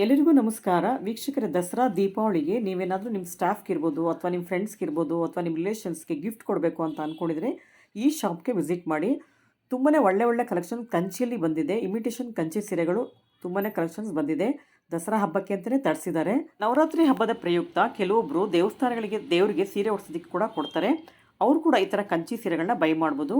ಎಲ್ಲರಿಗೂ ನಮಸ್ಕಾರ. ವೀಕ್ಷಕರ, ದಸರಾ, ದೀಪಾವಳಿಗೆ ನೀವೇನಾದರೂ ನಿಮ್ಮ ಸ್ಟಾಫ್ಗೆ ಇರ್ಬೋದು ಅಥವಾ ನಿಮ್ಮ ಫ್ರೆಂಡ್ಸ್ಗೆ ಇರ್ಬೋದು ಅಥವಾ ನಿಮ್ಮ ರಿಲೇಷನ್ಸ್ಗೆ ಗಿಫ್ಟ್ ಕೊಡಬೇಕು ಅಂತ ಅಂದ್ಕೊಂಡಿದ್ರೆ ಈ ಶಾಪ್ಗೆ ವಿಸಿಟ್ ಮಾಡಿ. ತುಂಬಾ ಒಳ್ಳೆ ಒಳ್ಳೆ ಕಲೆಕ್ಷನ್ ಕಂಚಿಯಲ್ಲಿ ಬಂದಿದೆ. ಇಮಿಟೇಷನ್ ಕಂಚಿ ಸೀರೆಗಳು ತುಂಬಾ ಕಲೆಕ್ಷನ್ಸ್ ಬಂದಿದೆ. ದಸರಾ ಹಬ್ಬಕ್ಕೆ ಅಂತಲೇ ತರಿಸಿದ್ದಾರೆ. ನವರಾತ್ರಿ ಹಬ್ಬದ ಪ್ರಯುಕ್ತ ಕೆಲವೊಬ್ಬರು ದೇವಸ್ಥಾನಗಳಿಗೆ ದೇವರಿಗೆ ಸೀರೆ ಒಡಿಸೋದಕ್ಕೆ ಕೂಡ ಕೊಡ್ತಾರೆ. ಅವರು ಕೂಡ ಈ ಥರ ಕಂಚಿ ಸೀರೆಗಳನ್ನ ಬೈ ಮಾಡ್ಬೋದು.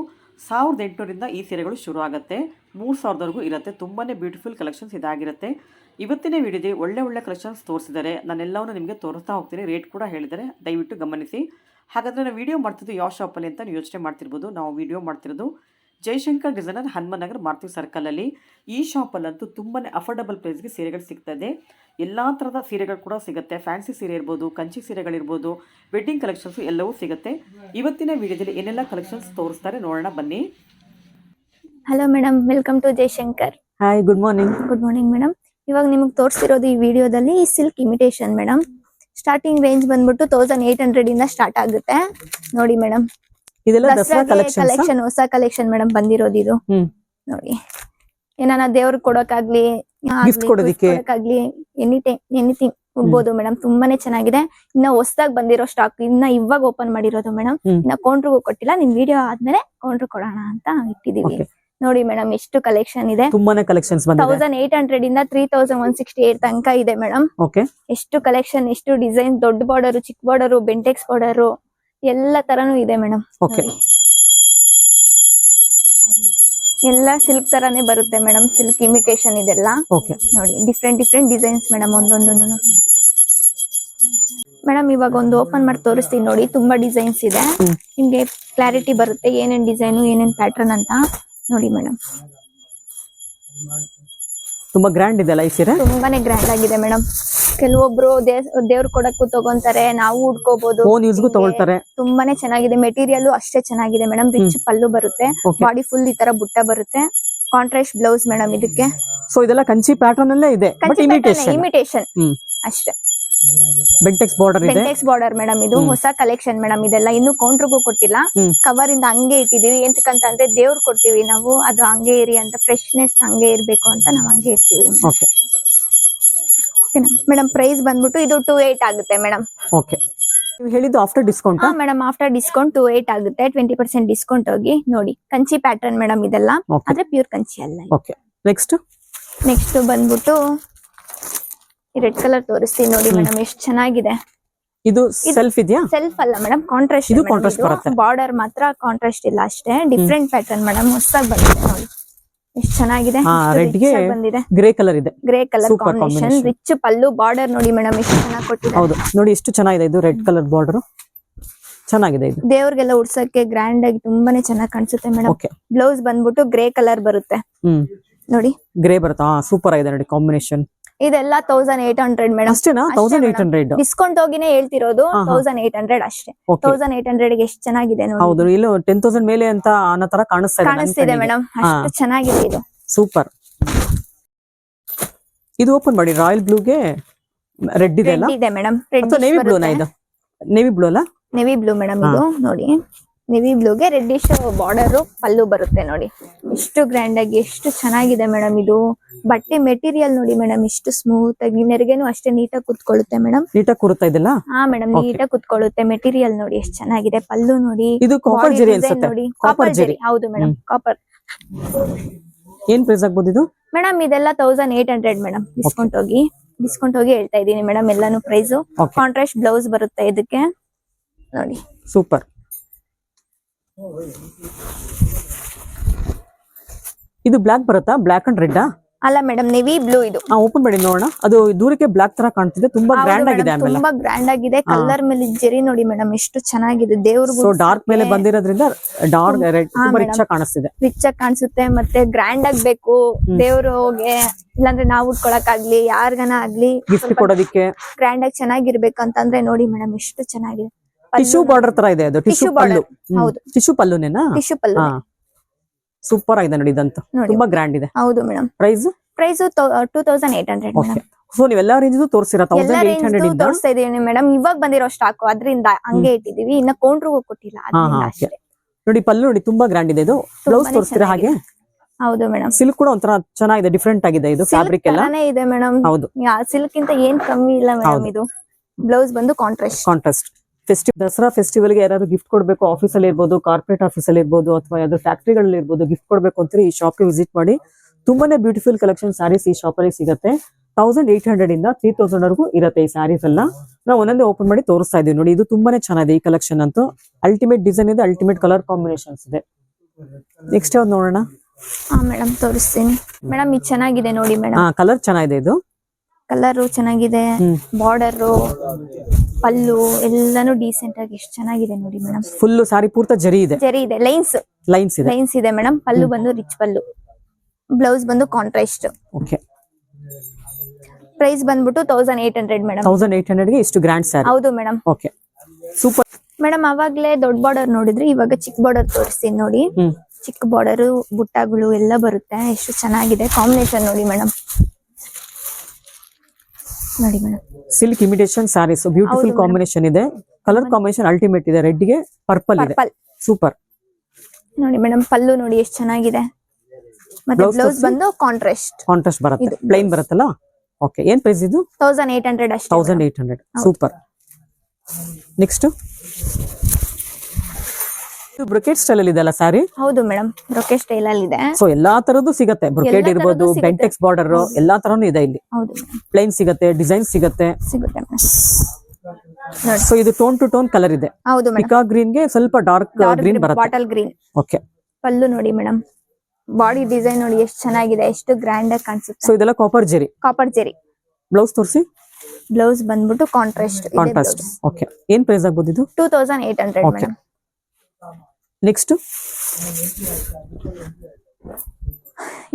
ಸಾವಿರದ ಎಂಟುನೂರಿಂದ ಈ ಸೀರೆಗಳು ಶುರು ಆಗುತ್ತೆ. ಮೂರು ಸಾವಿರದವರೆಗೂ ಇರುತ್ತೆ. ತುಂಬಾ ಬ್ಯೂಟಿಫುಲ್ ಕಲೆಕ್ಷನ್ಸ್ ಇದಾಗಿರುತ್ತೆ. ಇವತ್ತಿನ ವಿಡಿಯೋದಲ್ಲಿ ಒಳ್ಳೆ ಒಳ್ಳೆ ಕಲೆಕ್ಷನ್ಸ್ ತೋರಿಸಿದರೆ ನಾನೆಲ್ಲವನ್ನು ನಿಮಗೆ ತೋರಿಸ್ತಾ ಹೋಗ್ತೀನಿ. ರೇಟ್ ಕೂಡ ಹೇಳಿದರೆ ದಯವಿಟ್ಟು ಗಮನಿಸಿ. ಹಾಗಾದರೆ ನಾನು ವಿಡಿಯೋ ಮಾಡ್ತಿದ್ದು ಯಾವ ಶಾಪಲ್ಲಿ ಅಂತ ನೀವು ಯೋಚನೆ ಮಾಡ್ತಿರ್ಬೋದು. ನಾವು ವೀಡಿಯೋ ಮಾಡ್ತಿರೋದು ಜಯಶಂಕರ್ ಡಿಸೈನರ್ ಹನುಮನ್ ನಗರ್ ಮಾರ್ತಿ ಸರ್ಕಲಲ್ಲಿ ಈ ಶಾಪಲ್ಲಂತೂ ತುಂಬಾ ಅಫೋರ್ಡಬಲ್ ಪ್ರೈಸ್ಗೆ ಸೀರೆಗಳು ಸಿಗ್ತದೆ ಎಲ್ಲ ಥರದ ಸೀರೆಗಳು ಕೂಡ ಸಿಗುತ್ತೆ. ಫ್ಯಾನ್ಸಿ ಸೀರೆ ಇರ್ಬೋದು ಕಂಚಿ ಸೀರೆಗಳಿರ್ಬೋದು ವೆಡ್ಡಿಂಗ್ ಕಲೆಕ್ಷನ್ಸ್ ಎಲ್ಲವೂ ಸಿಗುತ್ತೆ. ಇವತ್ತಿನ ವಿಡಿಯೋದಲ್ಲಿ ಏನೆಲ್ಲ ಕಲೆಕ್ಷನ್ಸ್ ತೋರಿಸ್ತಾರೆ ನೋಡೋಣ ಬನ್ನಿ. Hello madam welcome to Jayashankar hi good morning good morning madam ಇವಾಗ ನಿಮಗೆ ತೋರಿಸಿರೋದು ಈ ವಿಡಿಯೋದಲ್ಲಿ silk imitation madam starting range ಬಂದ್ಬಿಟ್ಟು ತೌಸಂಡ್ ಏಟ್ ಹಂಡ್ರೆಡ್ ಇಂದ ಸ್ಟಾರ್ಟ್ ಆಗುತ್ತೆ. ನೋಡಿ ಮೇಡಮ್ ಕಲೆಕ್ಷನ್ ಹೊಸ ಕಲೆಕ್ಷನ್ ಮೇಡಮ್ ಬಂದಿರೋದು ಇದು. ನೋಡಿ. ಏನಾನ ದೇವ್ರಿಗೆ ಕೊಡೋಕಾಗ್ಲಿ. ಕೊಡೋಕಾಗ್ಲಿ ಎನಿ ಟೈಮ್ ಎನಿಥಿಂಗ್ ಉಡ್ಬೋದು ಮೇಡಮ್ ತುಂಬಾನೇ ಚೆನ್ನಾಗಿದೆ. ಇನ್ನ ಹೊಸದಾಗಿ ಬಂದಿರೋ ಸ್ಟಾಕ್ ಇನ್ನ ಇವಾಗ ಓಪನ್ ಮಾಡಿರೋದು ಮೇಡಮ್. ಇನ್ನ ಕೌಂಟ್ರಿಗೂ ಕೊಟ್ಟಿಲ್ಲ. ನಿಮ್ ವಿಡಿಯೋ ಆದ್ಮೇಲೆ ಕೌಂಟ್ರ್ ಕೊಡೋಣ ಅಂತ ಇಟ್ಟಿದೀವಿ. ನೋಡಿ ಮೇಡಮ್ ಎಷ್ಟು ಕಲೆಕ್ಷನ್ ಇದೆ? ತುಂಬಾನೇ ಕಲೆಕ್ಷನ್ ತೌಸಂಡ್ ಏಟ್ ಹಂಡ್ರೆಡ್ ಇಂದ three thousand one sixty eight ತನಕ ಇದೆ ಮೇಡಮ್. ಓಕೆ ಎಷ್ಟು ಕಲೆಕ್ಷನ್ ಎಷ್ಟು ಡಿಸೈನ್ ದೊಡ್ಡ ಬಾರ್ಡರ್ ಚಿಕ್ಕ ಬಾರ್ಡರ್ ಬೆಂಟೆಕ್ಸ್ ಬಾರ್ಡರ್ ಎಲ್ಲ ತರನು ಇದೆ ಮೇಡಮ್. ಓಕೆ ಎಲ್ಲ ಸಿಲ್ಕ್ ತರಾನೇ ಬರುತ್ತೆ ಮೇಡಮ್ ಸಿಲ್ಕ್ ಇಮಿಟೇಷನ್ ಇದೆಲ್ಲ. ಓಕೆ ನೋಡಿ ಡಿಫ್ರೆಂಟ್ ಡಿಫ್ರೆಂಟ್ ಡಿಸೈನ್ಸ್ ಮೇಡಮ್ ಒಂದೊಂದು ಮೇಡಮ್ ಇವಾಗ ಒಂದು ಓಪನ್ ಮಾಡಿ ತೋರಿಸ್ತೀನಿ ನೋಡಿ ತುಂಬಾ ಡಿಸೈನ್ಸ್ ಇದೆ. ನಿಮ್ಗೆ ಕ್ಲಾರಿಟಿ ಬರುತ್ತೆ ಏನೇನ್ ಡಿಸೈನ್ ಏನೇನ್ ಪ್ಯಾಟರ್ನ್ ಅಂತ. ನೋಡಿ ಮೇಡಮ್. ತುಂಬಾ ಗ್ರ್ಯಾಂಡ್ ಈ ಸೀರೆ? ತುಂಬಾನೇ ಗ್ರ್ಯಾಂಡ್ ಆಗಿದೆ ಮೇಡಮ್. ಕೆಲವೊಬ್ರು ದೇವ್ರ ಕೊಡಕ್ಕೂ ತಗೊಂತಾರೆ ನಾವು ಉಡ್ಕೋಬಹುದು ಓನ್ ಯೂಸ್ಗೂ ತಗೊಳ್ತಾರೆ. ತುಂಬಾನೇ ಚೆನ್ನಾಗಿದೆ ಮೆಟೀರಿಯಲ್ ಅಷ್ಟೇ ಚೆನ್ನಾಗಿದೆ ಮೇಡಮ್. ರಿಚ್ ಪಲ್ಲು ಬರುತ್ತೆ ಬಾಡಿ ಫುಲ್ ಈ ತರ ಬುಟ್ಟ ಬರುತ್ತೆ. ಕಾಂಟ್ರಾಸ್ಟ್ ಬ್ಲೌಸ್ ಮೇಡಮ್ ಇದಕ್ಕೆ. ಸೊ ಇದೆಲ್ಲ ಕಂಚಿ ಪ್ಯಾಟರ್ನ್ ಅಲ್ಲೇ ಇದೆ ಇಮಿಟೇಷನ್ ಅಷ್ಟೇ. ಬೆಂಟೆಕ್ಸ್ ಬಾರ್ಡರ್ ಇದೆ? ಬೆಂಟೆಕ್ಸ್ ಬಾರ್ಡರ್ ಮೇಡಮ್ ಇದು ಹೊಸ ಕಲೆಕ್ಷನ್ ಮೇಡಮ್ ಇದೆಲ್ಲ ಇನ್ನು ಕೌಂಟ್ರಿಗೂ ಕೊಟ್ಟಿಲ್ಲ. ಕವರ್ ಇಂದ ಹಂಗೆ ಇಟ್ಟಿದೀವಿ ಎಂತಕ್ಕಂತಂದ್ರೆ ದೇವ್ರು ಕೊಡ್ತೀವಿ ನಾವು. ಅದು ಹಂಗೆ ಇರಿ ಅಂತ ಫ್ರೆಶ್ನೆಸ್ ಹಂಗೆ ಇರ್ಬೇಕು ಅಂತ ನಾವ್ ಹಂಗೆ ಇರ್ತೀವಿ ಓಕೆ ಮೇಡಮ್ ಪ್ರೈಸ್ ಬಂದ್ಬಿಟ್ಟು ಇದು ಟೂ ಏಟ್ ಆಗುತ್ತೆ ಮೇಡಮ್ ಓಕೆ ನೀವು ಹೇಳಿದ್ದು after discount madam after discount two eight ಆಗುತ್ತೆ. ಟ್ವೆಂಟಿ ಪರ್ಸೆಂಟ್ ಡಿಸ್ಕೌಂಟ್ ಹೋಗಿ ನೋಡಿ. ಕಂಚಿ ಪ್ಯಾಟರ್ನ್ ಮೇಡಮ್ ಇದೆಲ್ಲ. ಆದ್ರೆ ಪ್ಯೂರ್ ಕಂಚಿ ಅಲ್ಲ ಓಕೆ ನೆಕ್ಸ್ಟ್ ನೆಕ್ಸ್ಟ್ ಬಂದ್ಬಿಟ್ಟು ರೆಡ್ ಕಲರ್ ತೋರಿಸ್ತೀನಿ ನೋಡಿ ಮೇಡಮ್ ಎಷ್ಟು ಚೆನ್ನಾಗಿದೆ. ಇದು ಸೆಲ್ಫ್ ಇದೆಯಾ? ಸೆಲ್ಫ್ ಅಲ್ಲ ಮೇಡಮ್ ಕಾಂಟ್ರಾಸ್ಟ್ ಇದು ಕಾಂಟ್ರಾಸ್ಟ್ ಬರುತ್ತೆ. ಬಾರ್ಡರ್ ಮಾತ್ರ ಕಾಂಟ್ರಾಸ್ಟ್ ಇಲ್ಲ ಅಷ್ಟೇ ಡಿಫ್ರೆಂಟ್ ಪ್ಯಾಟರ್ನ್ ಮೇಡಮ್ ಹೊಸದಾಗಿ ಬಂದಿದೆ ನೋಡಿ. ಎಷ್ಟು ಚೆನ್ನಾಗಿದೆ ರೆಡ್ಗೆ ಬಂದಿದೆ. ಗ್ರೇ ಕಲರ್ ಇದೆ. Grey colour combination. Rich pallu border ನೋಡಿ ಮೇಡಮ್ ಎಷ್ಟು ಚೆನ್ನಾಗಿ ಕೊಟ್ಟಿದೆ ಹೌದು. ನೋಡಿ ಎಷ್ಟು ಚೆನ್ನಾಗಿದೆ ಇದು ರೆಡ್ ಕಲರ್ ಬಾರ್ಡರ್ ಚೆನ್ನಾಗಿದೆ ಇದು. ದೇವ್ರಿಗೆಲ್ಲ ಉಡ್ಸಕ್ಕೆ ಗ್ರ್ಯಾಂಡ್ ಆಗಿ ತುಂಬಾನೇ ಚೆನ್ನಾಗಿ ಕಾಣಿಸುತ್ತೆ ಮೇಡಮ್ ಬ್ಲೌಸ್ ಬಂದ್ಬಿಟ್ಟು ಗ್ರೇ ಕಲರ್ ಬರುತ್ತೆ. ನೋಡಿ. ಗ್ರೇ ಬರುತ್ತಾ? ಸೂಪರ್ ಆಗಿದೆ ನೋಡಿ ಕಾಂಬಿನೇಷನ್ ಇದೆಲ್ಲ ತೌಸಂಡ್ ಏಟ್ ಹಂಡ್ರೆಡ್ ಮೇಡಮ್ ಅಷ್ಟೇನಾ? ತೌಸಂಡ್ ಏಟ್ ಹಂಡ್ರೆಡ್ ಡಿಸ್ಕೌಂಟ್ ಹೋಗಿನೇ ಹೇಳ್ತಿರೋದು. ತೌಸಂಡ್ ಏಟ್ ಹಂಡ್ರೆಡ್ ಅಷ್ಟೇ. ತೌಸಂಡ್ ಏಟ್ ಹಂಡ್ರೆಡ್ಗೆ ಎಷ್ಟು ಚೆನ್ನಾಗಿದೆ ಹೌದು ಇಲ್ಲ ಟೆನ್ ತೌಸಂಡ್ ಮೇಲೆ ಅಂತ ಅನ್ನೋ ತರ ಕಾಣಿಸ್ತಾ ಕಾಣಿಸ್ತಿದೆ ಮೇಡಮ್. ಅಷ್ಟು ಚೆನ್ನಾಗಿದೆ ಇದು. ಸೂಪರ್. ಇದು ಓಪನ್ ಮಾಡಿ ರಾಯಲ್ ಬ್ಲೂಗೆ ರೆಡ್ ಇದೆ ಅಲ್ಲ? ಇದೆ ಮೇಡಮ್ ನೇವಿ ಬ್ಲೂನಾ ಇದು? ನೇವಿ ಬ್ಲೂ ಅಲ್ಲ? ನೇವಿ ಬ್ಲೂ ಮೇಡಮ್ ಇದು. ನೋಡಿ. ನೆವಿ ಬ್ಲೂಗೆ ರೆಡ್ಡಿಶ್ ಬಾರ್ಡರ್ ಪಲ್ಲು ಬರುತ್ತೆ ನೋಡಿ. ಎಷ್ಟು ಗ್ರ್ಯಾಂಡ್ ಆಗಿ ಎಷ್ಟು ಚೆನ್ನಾಗಿದೆ ಮೇಡಮ್ ಇದು. ಬಟ್ಟೆ ಮೆಟೀರಿಯಲ್ ನೋಡಿ ಮೇಡಮ್ ಎಷ್ಟು ಸ್ಮೂತ್ ಆಗಿ ನೆರಿಗೆನು ಅಷ್ಟೇ ನೀಟಾಗಿ ಕುತ್ಕೊಳ್ಳುತ್ತೆ ಮೇಡಮ್ ನೀಟಾಗಿ ಕೂರುತ್ತಾ ಇದೆಲ್ಲ ಹಾ ಮೇಡಮ್. ನೀಟಾಗಿ ಕುತ್ಕೊಳ್ಳುತ್ತೆ ಮೆಟೀರಿಯಲ್ ನೋಡಿ ಎಷ್ಟು ಚೆನ್ನಾಗಿದೆ. ಪಲ್ಲು ನೋಡಿ ಇದು ಕಾಪರ್ ಜರಿ ನೋಡಿ. ಕಾಪರ್ ಜೆರಿ. ಹೌದು ಮೇಡಮ್ ಕಾಪರ್ ಏನ್ ಪ್ರೈಸ್ ಆಗ್ಬೋದು ಇದು? ಮೇಡಮ್ ಇದೆಲ್ಲ thousand eight hundred madam discount ಹೋಗಿ ಡಿಸ್ಕೌಂಟ್ ಹೋಗಿ ಹೇಳ್ತಾ ಇದೀನಿ ಮೇಡಮ್ ಎಲ್ಲಾನು ಪ್ರೈಸ್. ಕಾಂಟ್ರಾಸ್ಟ್ ಬ್ಲೌಸ್ ಬರುತ್ತೆ ಇದಕ್ಕೆ. ನೋಡಿ. ಸೂಪರ್ ಇದು ಬ್ಲಾಕ್ ಬರುತ್ತಾ? ಬ್ಲಾಕ್ ಅಂಡ್ ರೆಡ್ ಅಲ್ಲ ಮೇಡಮ್ ನೆವಿ ಬ್ಲೂ ಇದು. ಓಪನ್ ಮಾಡಿ ನೋಡೋಣ. ಅದು ದೂರಕ್ಕೆ ಬ್ಲಾಕ್ ತರ ಕಾಣ್ತಿದೆ. ತುಂಬಾ ಗ್ರ್ಯಾಂಡ್ ಆಗಿದೆ ತುಂಬಾ ಗ್ರ್ಯಾಂಡ್ ಆಗಿದೆ. ಕಲರ್ ಮೇಲೆ ಜೆರಿ ನೋಡಿ ಮೇಡಮ್ ಎಷ್ಟು ಚೆನ್ನಾಗಿದೆ. ದೇವ್ರಿಗೂ ಡಾರ್ಕ್ ಮೇಲೆ ಬಂದಿರೋದ್ರಿಂದ ಡಾರ್ಕ್ ರೆಡ್ ತುಂಬಾ. ರಿಚ್ ಕಾಣಿಸ್ತಿದೆ. ರಿಚ್ ಕಾಣಿಸುತ್ತೆ. ಮತ್ತೆ ಗ್ರ್ಯಾಂಡ್ ಆಗ್ಬೇಕು. ದೇವ್ರಿಗೆ ಇಲ್ಲಾಂದ್ರೆ ನಾವು ಉಟ್ಕೊಳಕ್ಕಾಗ್ಲಿ ಯಾರ್ಗನ ಆಗ್ಲಿ ಗಿಫ್ಟ್ ಕೊಡೋದಿಕ್ಕೆ. ಗ್ರ್ಯಾಂಡ್ ಆಗಿ ಚೆನ್ನಾಗಿರ್ಬೇಕಂತಂದ್ರೆ ನೋಡಿ ಮೇಡಮ್ ಎಷ್ಟು ಚೆನ್ನಾಗಿದೆ. ಟಿಶ್ಯೂ ಬಾರ್ಡರ್ ತರ ಇದೆ ಅದು ಟಿಶ್ಯೂ ಪಲ್ಲು. ಹೌದು. ಟಿಶ್ಯೂ ಪಲ್ಲುನೇನಾ? ಟಿಶ್ಯೂ ಪಲ್ಲು. ಸೂಪರ್ ಆಗಿದೆ ನೋಡಿ ಇದಂತೂ. ತುಂಬಾ ಗ್ರ್ಯಾಂಡ್ ಇದೆ. ಹೌದು madam. Price price two thousand eight hundred so ನೀವೆಲ್ಲ ರೇಂಜ್ ತೋರಿಸಿರ? ತೌಸಂಡ್ ಏಟ್ ಹಂಡ್ರೆಡ್ ಇಂದ? ತೋರಿಸ್ತಾ ಇದೀನಿ ಮೇಡಮ್. ಇವಾಗ ಬಂದಿರೋ ಸ್ಟಾಕ್ ಅದರಿಂದ ಹಂಗೆ ಇಟ್ಟಿದೀವಿ. ಇನ್ನ ಕೌಂಟ್ರಿಗೂ ಕೊಟ್ಟಿಲ್ಲ. ನೋಡಿ ಪಲ್ಲು ನೋಡಿ ತುಂಬಾ ಗ್ರ್ಯಾಂಡ್ ಇದೆ ಇದು. ಬ್ಲೌಸ್ ತೋರಿಸ್ತೀರಾ ಹಾಗೆ? ಹೌದು ಮೇಡಮ್. ಸಿಲ್ಕ್ ಕೂಡ ಒಂಥರ ಚೆನ್ನಾಗಿದೆ ಡಿಫ್ರೆಂಟ್ ಆಗಿದೆ ಇದು ಫ್ಯಾಬ್ರಿಕ್ ಎಲ್ಲ. ಇದೆ ಮೇಡಮ್. ಹೌದು. ಸಿಲ್ಕ್ ಇಂತ ಏನ್ ಕಮ್ಮಿ ಇಲ್ಲ ಮೇಡಮ್ ಇದು. ಬ್ಲೌಸ್ ಬಂದು ಕಾಂಟ್ರಾಸ್ಟ್ ಕಾಂಟ್ರಾಸ್ಟ್ ಫೆಸ್ಟಿವ್ ದಸರಾ ಫೆಸ್ಟಿವಲ್ಗೆ ಯಾರು ಗಿಫ್ಟ್ ಕೊಡಬೇಕು ಆಫೀಸ್ ಅಲ್ಲಿ ಇರ್ಬೋದು ಕಾರ್ಪೊರೇಟ್ ಆಫೀಸ್ ಅಲ್ಲಿ ಇರ್ಬೋದು ಅಥವಾ ಯಾವ್ದು ಫ್ಯಾಕ್ಟರಿಗಳಲ್ಲಿ ಇರ್ಬೋದು ಗಿಫ್ಟ್ ಕೊಡಬೇಕು ಅಂತ ಈ ಶಾಪ್ಗೆ ವಿಸಿಟ್ ಮಾಡಿ ತುಂಬಾನೇ ಬ್ಯೂಟಿಫುಲ್ ಕಲೆಕ್ಷನ್ ಸ್ಯಾರೀಸ್ ಈ ಶಾಪ್ ಅಲ್ಲಿ ಸಿಗುತ್ತೆ. ತೌಸಂಡ್ ಏಟ್ ಹಂಡ್ರೆಡ್ ಇಂದ ತ್ರೀ ತೌಸಂಡ್ ವರೆಗೂ ಇರುತ್ತೆ ಈ ಸ್ಯಾರೀಸ್ ಎಲ್ಲ. ನಾವು ಒಂದೊಂದೇ ಓಪನ್ ಮಾಡಿ ತೋರಿಸ್ತಾ ಇದೀವಿ ನೋಡಿ ಇದು ತುಂಬಾನೇ ಚೆನ್ನಾಗಿದೆ ಈ ಕಲೆಕ್ಷನ್ ಅಂತೂ. ಅಲ್ಟಿಮೇಟ್ ಡಿಸೈನ್ ಇದೆ ಅಲ್ಟಿಮೇಟ್ ಕಲರ್ ಕಾಂಬಿನೇಷನ್ಸ್ ಇದೆ. ನೆಕ್ಸ್ಟ್ ಯಾವ್ದು ನೋಡೋಣ? ಹಾ ಮೇಡಮ್ ತೋರಿಸ್ತೀನಿ. ಮೇಡಮ್ ಇದು ಚೆನ್ನಾಗಿದೆ ನೋಡಿ ಮೇಡಮ್ ಹಾ ಕಲರ್ ಚೆನ್ನಾಗಿದೆ ಇದು. ಕಲರ್ ಚೆನ್ನಾಗಿದೆ ಬಾರ್ಡರ್ ಪಲ್ಲು ಎಲ್ಲಾನು ಡೀಸೆಂಟ್ ಆಗಿ ಎಷ್ಟು ಚೆನ್ನಾಗಿದೆ ನೋಡಿ ಮೇಡಮ್ ಫುಲ್ ಸಾರಿ ಪೂರ್ತ ಜರಿ ಇದೆ. ಜರಿ ಇದೆ ಲೈನ್ಸ್ ಲೈನ್ಸ್ ಇದೆ. ಲೈನ್ಸ್ ಇದೆ ಮೇಡಮ್ ಪಲ್ಲು ಬಂದು ರಿಚ್ ಪಲ್ಲು. ಬ್ಲೌಸ್ ಬಂದು ಕಾಂಟ್ರಾಸ್ಟ್ ಓಕೆ ಪ್ರೈಸ್ ಬಂದ್ಬಿಟ್ಟು thousand eight hundred madam thousand eight ಹಂಡ್ರೆಡ್ಗೆ ಇಷ್ಟು ಗ್ರ್ಯಾಂಡ್ ಸ್ಯಾರಿ ಹೌದು ಮೇಡಮ್ ಓಕೆ ಸೂಪರ್ ಮೇಡಮ್ ಅವಾಗ್ಲೇ ದೊಡ್ಡ ಬಾರ್ಡರ್ ನೋಡಿದ್ರಿ ಇವಾಗ ಚಿಕ್ಕ ಬಾರ್ಡರ್ ತೋರಿಸ್ತೀನಿ ನೋಡಿ. ಚಿಕ್ಕ ಬಾರ್ಡರ್ ಬುಟ್ಟಗಳು ಎಲ್ಲ ಬರುತ್ತೆ. ಎಷ್ಟು ಚೆನ್ನಾಗಿದೆ ಕಾಂಬಿನೇಷನ್ ನೋಡಿ ಮೇಡಮ್ ನೋಡಿ madam. Silk imitation sarees beautiful combination ಇದೆ. ಕಲರ್ ಕಾಂಬಿನೇಷನ್ ಅಲ್ಟಿಮೇಟ್ ಇದೆ. ರೆಡ್ಗೆ ಪರ್ಪಲ್ ಇದೆ. ಸೂಪರ್ ನೋಡಿ ಮೇಡಮ್ ಪಲ್ಲು ನೋಡಿ ಎಷ್ಟು ಚೆನ್ನಾಗಿದೆ. ಮತ್ತೆ ಬ್ಲೌಸ್ ಬಂದು ಕಾಂಟ್ರಾಸ್ಟ್ ಕಾಂಟ್ರಾಸ್ಟ್ ಬರುತ್ತೆ. ಪ್ಲೈನ್ ಬರುತ್ತಲ್ಲ? ಓಕೆ ಏನ್ ಪ್ರೈಸ್ ಇದು? ತೌಸಂಡ್ ಏಟ್ ಹಂಡ್ರೆಡ್ ಅಷ್ಟೇ ತೌಸಂಡ್ ಏಟ್ ಹಂಡ್ರೆಡ್ ಹೌದು. ಸೂಪರ್ ನೆಕ್ಸ್ಟ್ ಬ್ರೊಕೆಟ್ ಸ್ಟೈಲ್ ಅಲ್ಲಿ ಇದೆಲ್ಲ ಸ್ಯಾರಿ ಹೌದು ಮೇಡಮ್ ರೊಕೆ ಸ್ಟೈಲ್ ಅಲ್ಲಿ ಇದೆ. ಸೊ ಎಲ್ಲಾ ತರದ್ದು ಸಿಗುತ್ತೆ. ಬ್ರೊಕೆಟ್ ಇರ್ಬೋದು ಬೆಂಟೆಕ್ಸ್ ಬಾರ್ಡರ್ ಎಲ್ಲಾ ತರನು ಇದೆ ಇಲ್ಲಿ. ಹೌದು ಪ್ಲೈನ್ ಸಿಗತ್ತೆ ಡಿಸೈನ್ ಸಿಗುತ್ತೆ. ಸಿಗುತ್ತೆ ಸೊ ಇದು ಟೋನ್ ಟು ಟೋನ್ ಕಲರ್ ಇದೆ. ಹೌದು ಪಿಕಾ ಗ್ರೀನ್ಗೆ ಸ್ವಲ್ಪ ಡಾರ್ಕ್ ಗ್ರೀನ್ ಬರುತ್ತೆ. ಬಾಟಲ್ ಗ್ರೀನ್ ಓಕೆ ಪಲ್ಲು ನೋಡಿ ಮೇಡಮ್ ಬಾಡಿ ಡಿಸೈನ್ ನೋಡಿ ಎಷ್ಟು ಚೆನ್ನಾಗಿದೆ ಎಷ್ಟು ಗ್ರ್ಯಾಂಡ್ ಆಗಿ ಕಾಣಿಸುತ್ತೆ. ಸೊ ಇದೆಲ್ಲ copper Jerry. Copper Jerry. Blouse ತೋರಿಸಿ. ಬ್ಲೌಸ್ ಬಂದ್ಬಿಟ್ಟು ಕಾಂಟ್ರಾಸ್ಟ್ ಕಾಂಟ್ರಾಸ್ಟ್ ಓಕೆ ಏನ್ ಪ್ರೈಸ್ ಆಗ್ಬೋದು ಇದು? Two thousand eight hundred. Madam next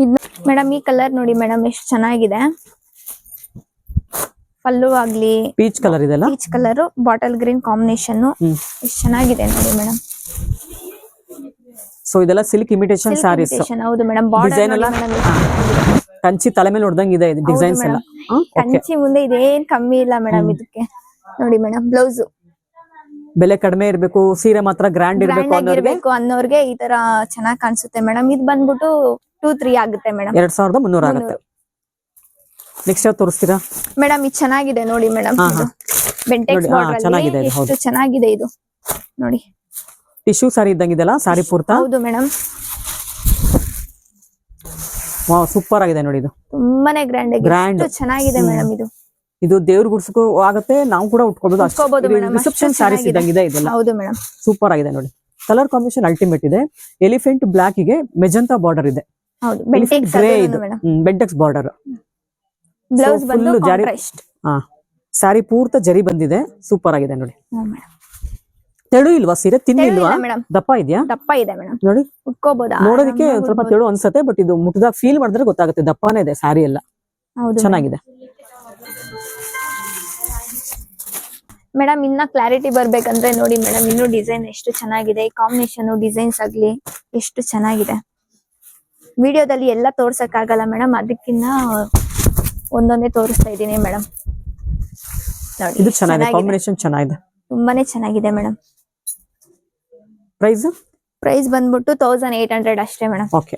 ಇದು ಮೇಡಮ್ ಈ ಕಲರ್ ನೋಡಿ ಮೇಡಮ್ ಎಷ್ಟು ಚೆನ್ನಾಗಿದೆ. ಪಲ್ಲು ಆಗ್ಲಿ ಪೀಚ್ ಕಲರ್ ಇದೆಲ್ಲ peach colour bottle green combination ಎಷ್ಟು ಚೆನ್ನಾಗಿದೆ ನೋಡಿ ಮೇಡಮ್. ಸೊ ಇದೆಲ್ಲ ಸಿಲ್ಕ್ ಇಮಿಟೇಷನ್ ಸಾರೀಸ್ ಹೌದು ಮೇಡಮ್. ಡಿಸೈನ್ ಎಲ್ಲ? ಕಂಚಿ ತಲೆ ಮೇಲೆ ನೋಡ್ದಂಗ್ ಇದೆ ಡಿಸೈನ್ಸ್ ಎಲ್ಲ. ಕಂಚಿ ಮುಂದೆ ಇದೇನ್ ಕಮ್ಮಿ ಇಲ್ಲ ಮೇಡಮ್ ಇದಕ್ಕೆ. ನೋಡಿ ಮೇಡಮ್ ಬ್ಲೌಸ್ ಬೆಲೆ ಕಡಿಮೆ ಇರಬೇಕು ಸೀರೆ ಮಾತ್ರ ಗ್ರ್ಯಾಂಡ್ ಇರಬೇಕು ಅನ್ನೋರ್ಬೇಕು ಅನ್ನೋರ್ಗೆ? ಈ ತರ ಚೆನ್ನಾಗಿ ಕಾಣಿಸುತ್ತೆ ಮೇಡಮ್. ಇದು ಬಂದ್ಬಿಟ್ಟು ಟೂ ತ್ರೀ ಆಗುತ್ತೆ ಮೇಡಮ್. ಎರಡ್ ಸಾವಿರದ ಮುನ್ನೂರ ಆಗುತ್ತೆ. ನೆಕ್ಸ್ಟ್ ಯಾವ್ದು ತೋರಿಸ್ತೀರಾ? ಮೇಡಮ್ ಇದು ಚೆನ್ನಾಗಿದೆ ನೋಡಿ ಮೇಡಮ್. ಬೆಂಟೆಕ್ಸ್ ಚೆನ್ನಾಗಿದೆ ಎಷ್ಟು ಚೆನ್ನಾಗಿದೆ ಇದು. ನೋಡಿ. ಟಿಶ್ಯೂ ಸಾರಿ ಇದ್ದಂಗಿದೆಲ್ಲ ಸಾರಿ ಪೂರ್ತ? ಹೌದು ಮೇಡಮ್. ವಾವ್ ಸೂಪರ್ ಆಗಿದೆ ನೋಡಿ ಇದು. ತುಂಬಾನೇ ಗ್ರ್ಯಾಂಡ್ ಆಗಿದೆ. Grand. ಚೆನ್ನಾಗಿದೆ ಮೇಡಮ್ ಇದು. ಇದು ದೇವ್ರ ಗುಡ್ಸಕ್ಕೂ ಆಗುತ್ತೆ ನಾವು ಕೂಡ ಉಟ್ಕೊಬಹುದು ಅಷ್ಟು ರಿಸೆಪ್ಷನ್ ಸ್ಯಾರೀಸ್. ಇದ್ದಂಗಿದೆ ಇದೆಲ್ಲ. ಹೌದು ಮೇಡಮ್ ಸೂಪರ್ ಆಗಿದೆ ನೋಡಿ. ಕಲರ್ ಕಾಂಬಿನೇಷನ್ ಅಲ್ಟಿಮೇಟ್ ಇದೆ. ಎಲಿಫೆಂಟ್ ಬ್ಲಾಕ್ಗೆ ಮೆಜಂತಾ ಬಾರ್ಡರ್ ಇದೆ. ಗ್ರೇ ಇದು. ಬಾರ್ಡರ್ ಬ್ಲೌಸ್ ಬಂದು ಜಾರಿ- ಹಾ. ಸ್ಯಾರಿ ಪೂರ್ತ ಜರಿ ಬಂದಿದೆ. ಸೂಪರ್ ಆಗಿದೆ ನೋಡಿ. ತೆಳು ಇಲ್ವಾ ಸೀರೆ? ತಿನ್ ತೆಳು ಇಲ್ವಾ? ದಪ್ಪ ಇದೆಯಾ? ದಪ್ಪ ಇದೆ ಮೇಡಮ್ ನೋಡಿ. ಉಟ್ಕೋಬಹುದು ನೋಡೋದಕ್ಕೆ ಸ್ವಲ್ಪ ತೆಳು ಅನ್ಸತ್ತೆ ಬಟ್ ಇದು ಮುಟ್ಟದಾಗ ಫೀಲ್ ಮಾಡಿದ್ರೆ ಗೊತ್ತಾಗುತ್ತೆ. ದಪ್ಪನೇ ಇದೆ ಸ್ಯಾರಿ ಎಲ್ಲ. ಚೆನ್ನಾಗಿದೆ. ಮೇಡಮ್ ಇನ್ನ ಕ್ಲಾರಿಟಿ ಬರ್ಬೇಕಂದ್ರೆ ನೋಡಿ ಮೇಡಮ್ ಇನ್ನು ಡಿಸೈನ್ ಎಷ್ಟು ಚೆನ್ನಾಗಿದೆ ಕಾಂಬಿನೇಷನ್ ಡಿಸೈನ್ಸ್ ಆಗ್ಲಿ ಎಷ್ಟು ಚೆನ್ನಾಗಿದೆ. ವಿಡಿಯೋದಲ್ಲಿ ಎಲ್ಲ ತೋರ್ಸಕ್ ಆಗಲ್ಲ ಮೇಡಮ್ ಅದಕ್ಕಿನ್ನ ಒಂದೊಂದೇ ತೋರಿಸ್ತಾ ಇದ್ದೀನಿ ಮೇಡಮ್. ನೋಡಿ ಇದು ಚೆನ್ನಾಗಿದೆ ಕಾಂಬಿನೇಷನ್ ಚೆನ್ನಾಗಿದೆ. ತುಂಬಾನೇ ಚೆನ್ನಾಗಿದೆ ಮೇಡಮ್. ಪ್ರೈಸ್ ಪ್ರೈಸ್ ಬಂದ್ಬಿಟ್ಟು ತೌಸಂಡ್ ಏಟ್ ಹಂಡ್ರೆಡ್ ಅಷ್ಟೇ ಮೇಡಮ್. ಓಕೆ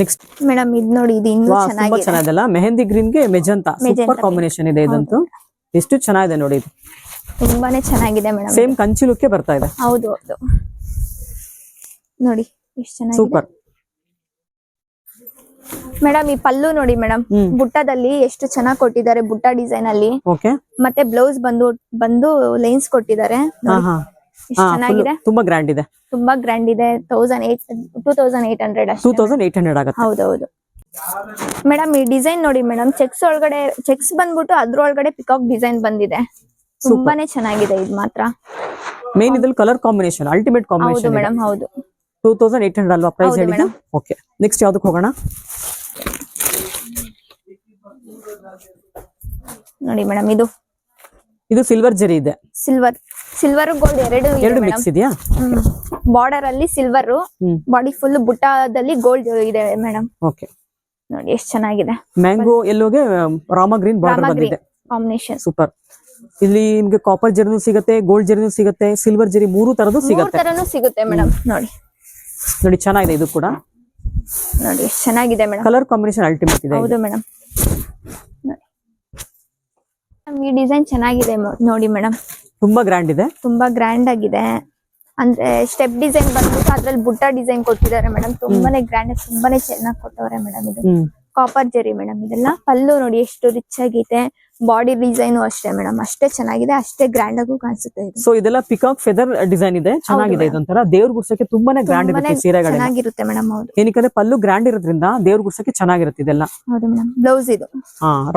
ನೆಕ್ಸ್ಟ್ ಮೇಡಮ್ ಇದು ನೋಡಿ ಇದು ಇನ್ನೂ ಚೆನ್ನಾಗಿದೆ. ಚೆನ್ನಾಗಿದೆಲ್ಲ ಮೆಹಂದಿ ಗ್ರೀನ್ಗೆ ಮೆಜಂತಾ. ಸೂಪರ್ ಕಾಂಬಿನೇಷನ್ ಇದೆ ಇದಂತೂ. ಎಷ್ಟು ಚೆನ್ನಾಗಿದೆ ನೋಡಿ ಇದು. ತುಂಬಾನೇ ಚೆನ್ನಾಗಿದೆ ಮೇಡಮ್. ಸೇಮ್ ಕಂಚಿ ಲುಕ್ಕೆ ಬರ್ತಾ ಇದೆ. ಹೌದು ಹೌದು. ನೋಡಿ ಎಷ್ಟು ಚೆನ್ನಾಗಿದೆ. ಸೂಪರ್. ಮೇಡಮ್ ಈ ಪಲ್ಲು ನೋಡಿ ಮೇಡಮ್. ಬುಟ್ಟದಲ್ಲಿ ಎಷ್ಟು ಚೆನ್ನಾಗಿ ಕೊಟ್ಟಿದ್ದಾರೆ ಬುಟ್ಟ ಡಿಸೈನ್ ಅಲ್ಲಿ. ಮತ್ತೆ ಬ್ಲೌಸ್ ಬಂದು ಬಂದು ಲೈನ್ಸ್ ಕೊಟ್ಟಿದ್ದಾರೆ. ಚೆನ್ನಾಗಿದೆ. ತುಂಬಾ ಗ್ರ್ಯಾಂಡ್ ಇದೆ. ತುಂಬಾ ಗ್ರ್ಯಾಂಡ್ ಇದೆ. Thousand eight two thousand eight hundred two thousand eight hundred ಆಗುತ್ತೆ. ಹೌದೌದು ಮೇಡಮ್ ಈ ಡಿಸೈನ್ ನೋಡಿ ಮೇಡಮ್ ಚೆಕ್ಸ್ ಒಳಗಡೆ ಚೆಕ್ಸ್ ಬಂದ್ಬಿಟ್ಟು ಅದ್ರೊಳಗಡೆ ಪಿಕಾಕ್ ಡಿಸೈನ್ ಬಂದಿದೆ. ತುಂಬಾನೇ ಚೆನ್ನಾಗಿದೆ ಇದು ಮಾತ್ರ. ಮೇನ್ ಇದ್ರಲ್ಲಿ ಕಲರ್ ಕಾಂಬಿನೇಷನ್ ಅಲ್ಟಿಮೇಟ್ ಹೌದು ಕಾಂಬಿನೇಷನ್ ಮೇಡಮ್ ಹೌದು. ಟೂ ತೌಸಂಡ್ ಏಟ್ ಹಂಡ್ರೆಡ್ ಅಲ್ವಾ ಪ್ರೈಸ್ ಹೌದು ಹೇಳಿದ್ದು? ಓಕೆ ನೆಕ್ಸ್ಟ್ ಯಾವ್ದಕ್ಕೆ ಹೋಗೋಣ? ನೋಡಿ ಮೇಡಮ್ ಇದು. ಇದು ಸಿಲ್ವರ್ ಜರಿ ಇದೆ. ಸಿಲ್ವರ್ ಸಿಲ್ವರ್ ಗೋಲ್ಡ್ ಎರಡು ಎರಡು ಮಿಕ್ಸ್ ಇದೆಯಾ? ಬಾರ್ಡರ್ ಅಲ್ಲಿ ಸಿಲ್ವರ್ ಹ್ಮ್. ಬಾಡಿ ಫುಲ್ ಬುಟ್ಟಾದಲ್ಲಿ ಗೋಲ್ಡ್ ಇದೆ ಮೇಡಮ್. ಓಕೆ ನೋಡಿ ಎಷ್ಟು ಚೆನ್ನಾಗಿದೆ. ಮ್ಯಾಂಗೋ ಎಲ್ಲೋಗೆ ರಾಮ ಗ್ರೀನ್ ಬಾರ್ಡರ್ ಬಂದಿದೆ. ಕಾಂಬಿನೇಷನ್ ಸೂಪರ್ ಇಲ್ಲಿ ನಿಮಗೆ ಕಾಪರ್ ಜರ್ನು ಸಿಗುತ್ತೆ ಗೋಲ್ಡ್ ಜರ್ನು ಸಿಗುತ್ತೆ ಸಿಲ್ವರ್ ಜರಿ ಮೂರು ತರದ್ದು ಮೂರ್ ಸಿಗುತ್ತೆ. ತರನು ಸಿಗುತ್ತೆ ಮೇಡಮ್ ನೋಡಿ. ನೋಡಿ ಚೆನ್ನಾಗಿದೆ ಇದು ಕೂಡ. ನೋಡಿ ಎಷ್ಟು ಚೆನ್ನಾಗಿದೆ ಮೇಡಮ್ ಕಲರ್ ಕಾಂಬಿನೇಷನ್ ಅಲ್ಟಿಮೇಟ್ ಇದೆ ಹೌದು ಮೇಡಮ್ ಈ ಡಿಸೈನ್ ಚೆನ್ನಾಗಿದೆ ನೋಡಿ ಮೇಡಮ್ ತುಂಬಾ ಗ್ರ್ಯಾಂಡ್ ಇದೆ. ತುಂಬಾ ಗ್ರ್ಯಾಂಡ್ ಆಗಿದೆ. ಅಂದ್ರೆ ಸ್ಟೆಪ್ ಡಿಸೈನ್ ಬಂದ್ಬಿಟ್ಟು ಅದ್ರಲ್ಲಿ ಬುಟ್ಟ ಡಿಸೈನ್ ಕೊಟ್ಟಿದ್ದಾರೆ ಮೇಡಮ್ ತುಂಬಾನೇ ಗ್ರ್ಯಾಂಡ್ ತುಂಬಾನೇ ಚೆನ್ನಾಗಿ ಕೊಟ್ಟವ್ರೆ ಮೇಡಮ್ ಇದು. ಕಾಪರ್ ಜರಿ ಮೇಡಮ್ ಇದೆಲ್ಲ. ಪಲ್ಲು ನೋಡಿ ಎಷ್ಟು ರಿಚ್ ಆಗಿದೆ ಬಾಡಿ ಡಿಸೈನ್ ಅಷ್ಟೇ ಮೇಡಮ್ ಅಷ್ಟೇ ಚೆನ್ನಾಗಿದೆ ಅಷ್ಟೇ ಗ್ರ್ಯಾಂಡ್ ಆಗು ಕಾಣಿಸುತ್ತೆ ಸೊ ಇದೆಲ್ಲ ಪಿಕಾಕ್ ಫೆದರ್ ಡಿಸೈನ್ ಇದೆ. ಚೆನ್ನಾಗಿದೆ. ಇದೊಂಥರ. ದೇವ್ರ ಗುಡ್ಸಕ್ಕೆ ತುಂಬಾನೇ ಗ್ರ್ಯಾಂಡ್ ಇರುತ್ತೆ ಸೀರೆಗಳೆಲ್ಲ. ಚೆನ್ನಾಗಿರುತ್ತೆ ಮೇಡಮ್ ಹೌದು. ಏನಕ್ಕೆ ಪಲ್ಲು ಗ್ರ್ಯಾಂಡ್ ಇರೋದ್ರಿಂದ ದೇವ್ರ ಗುಡ್ಸಕ್ಕೆ ಚೆನ್ನಾಗಿರುತ್ತೆ ಇದೆಲ್ಲ. ಹೌದು ಮೇಡಮ್ ಬ್ಲೌಸ್ ಇದು.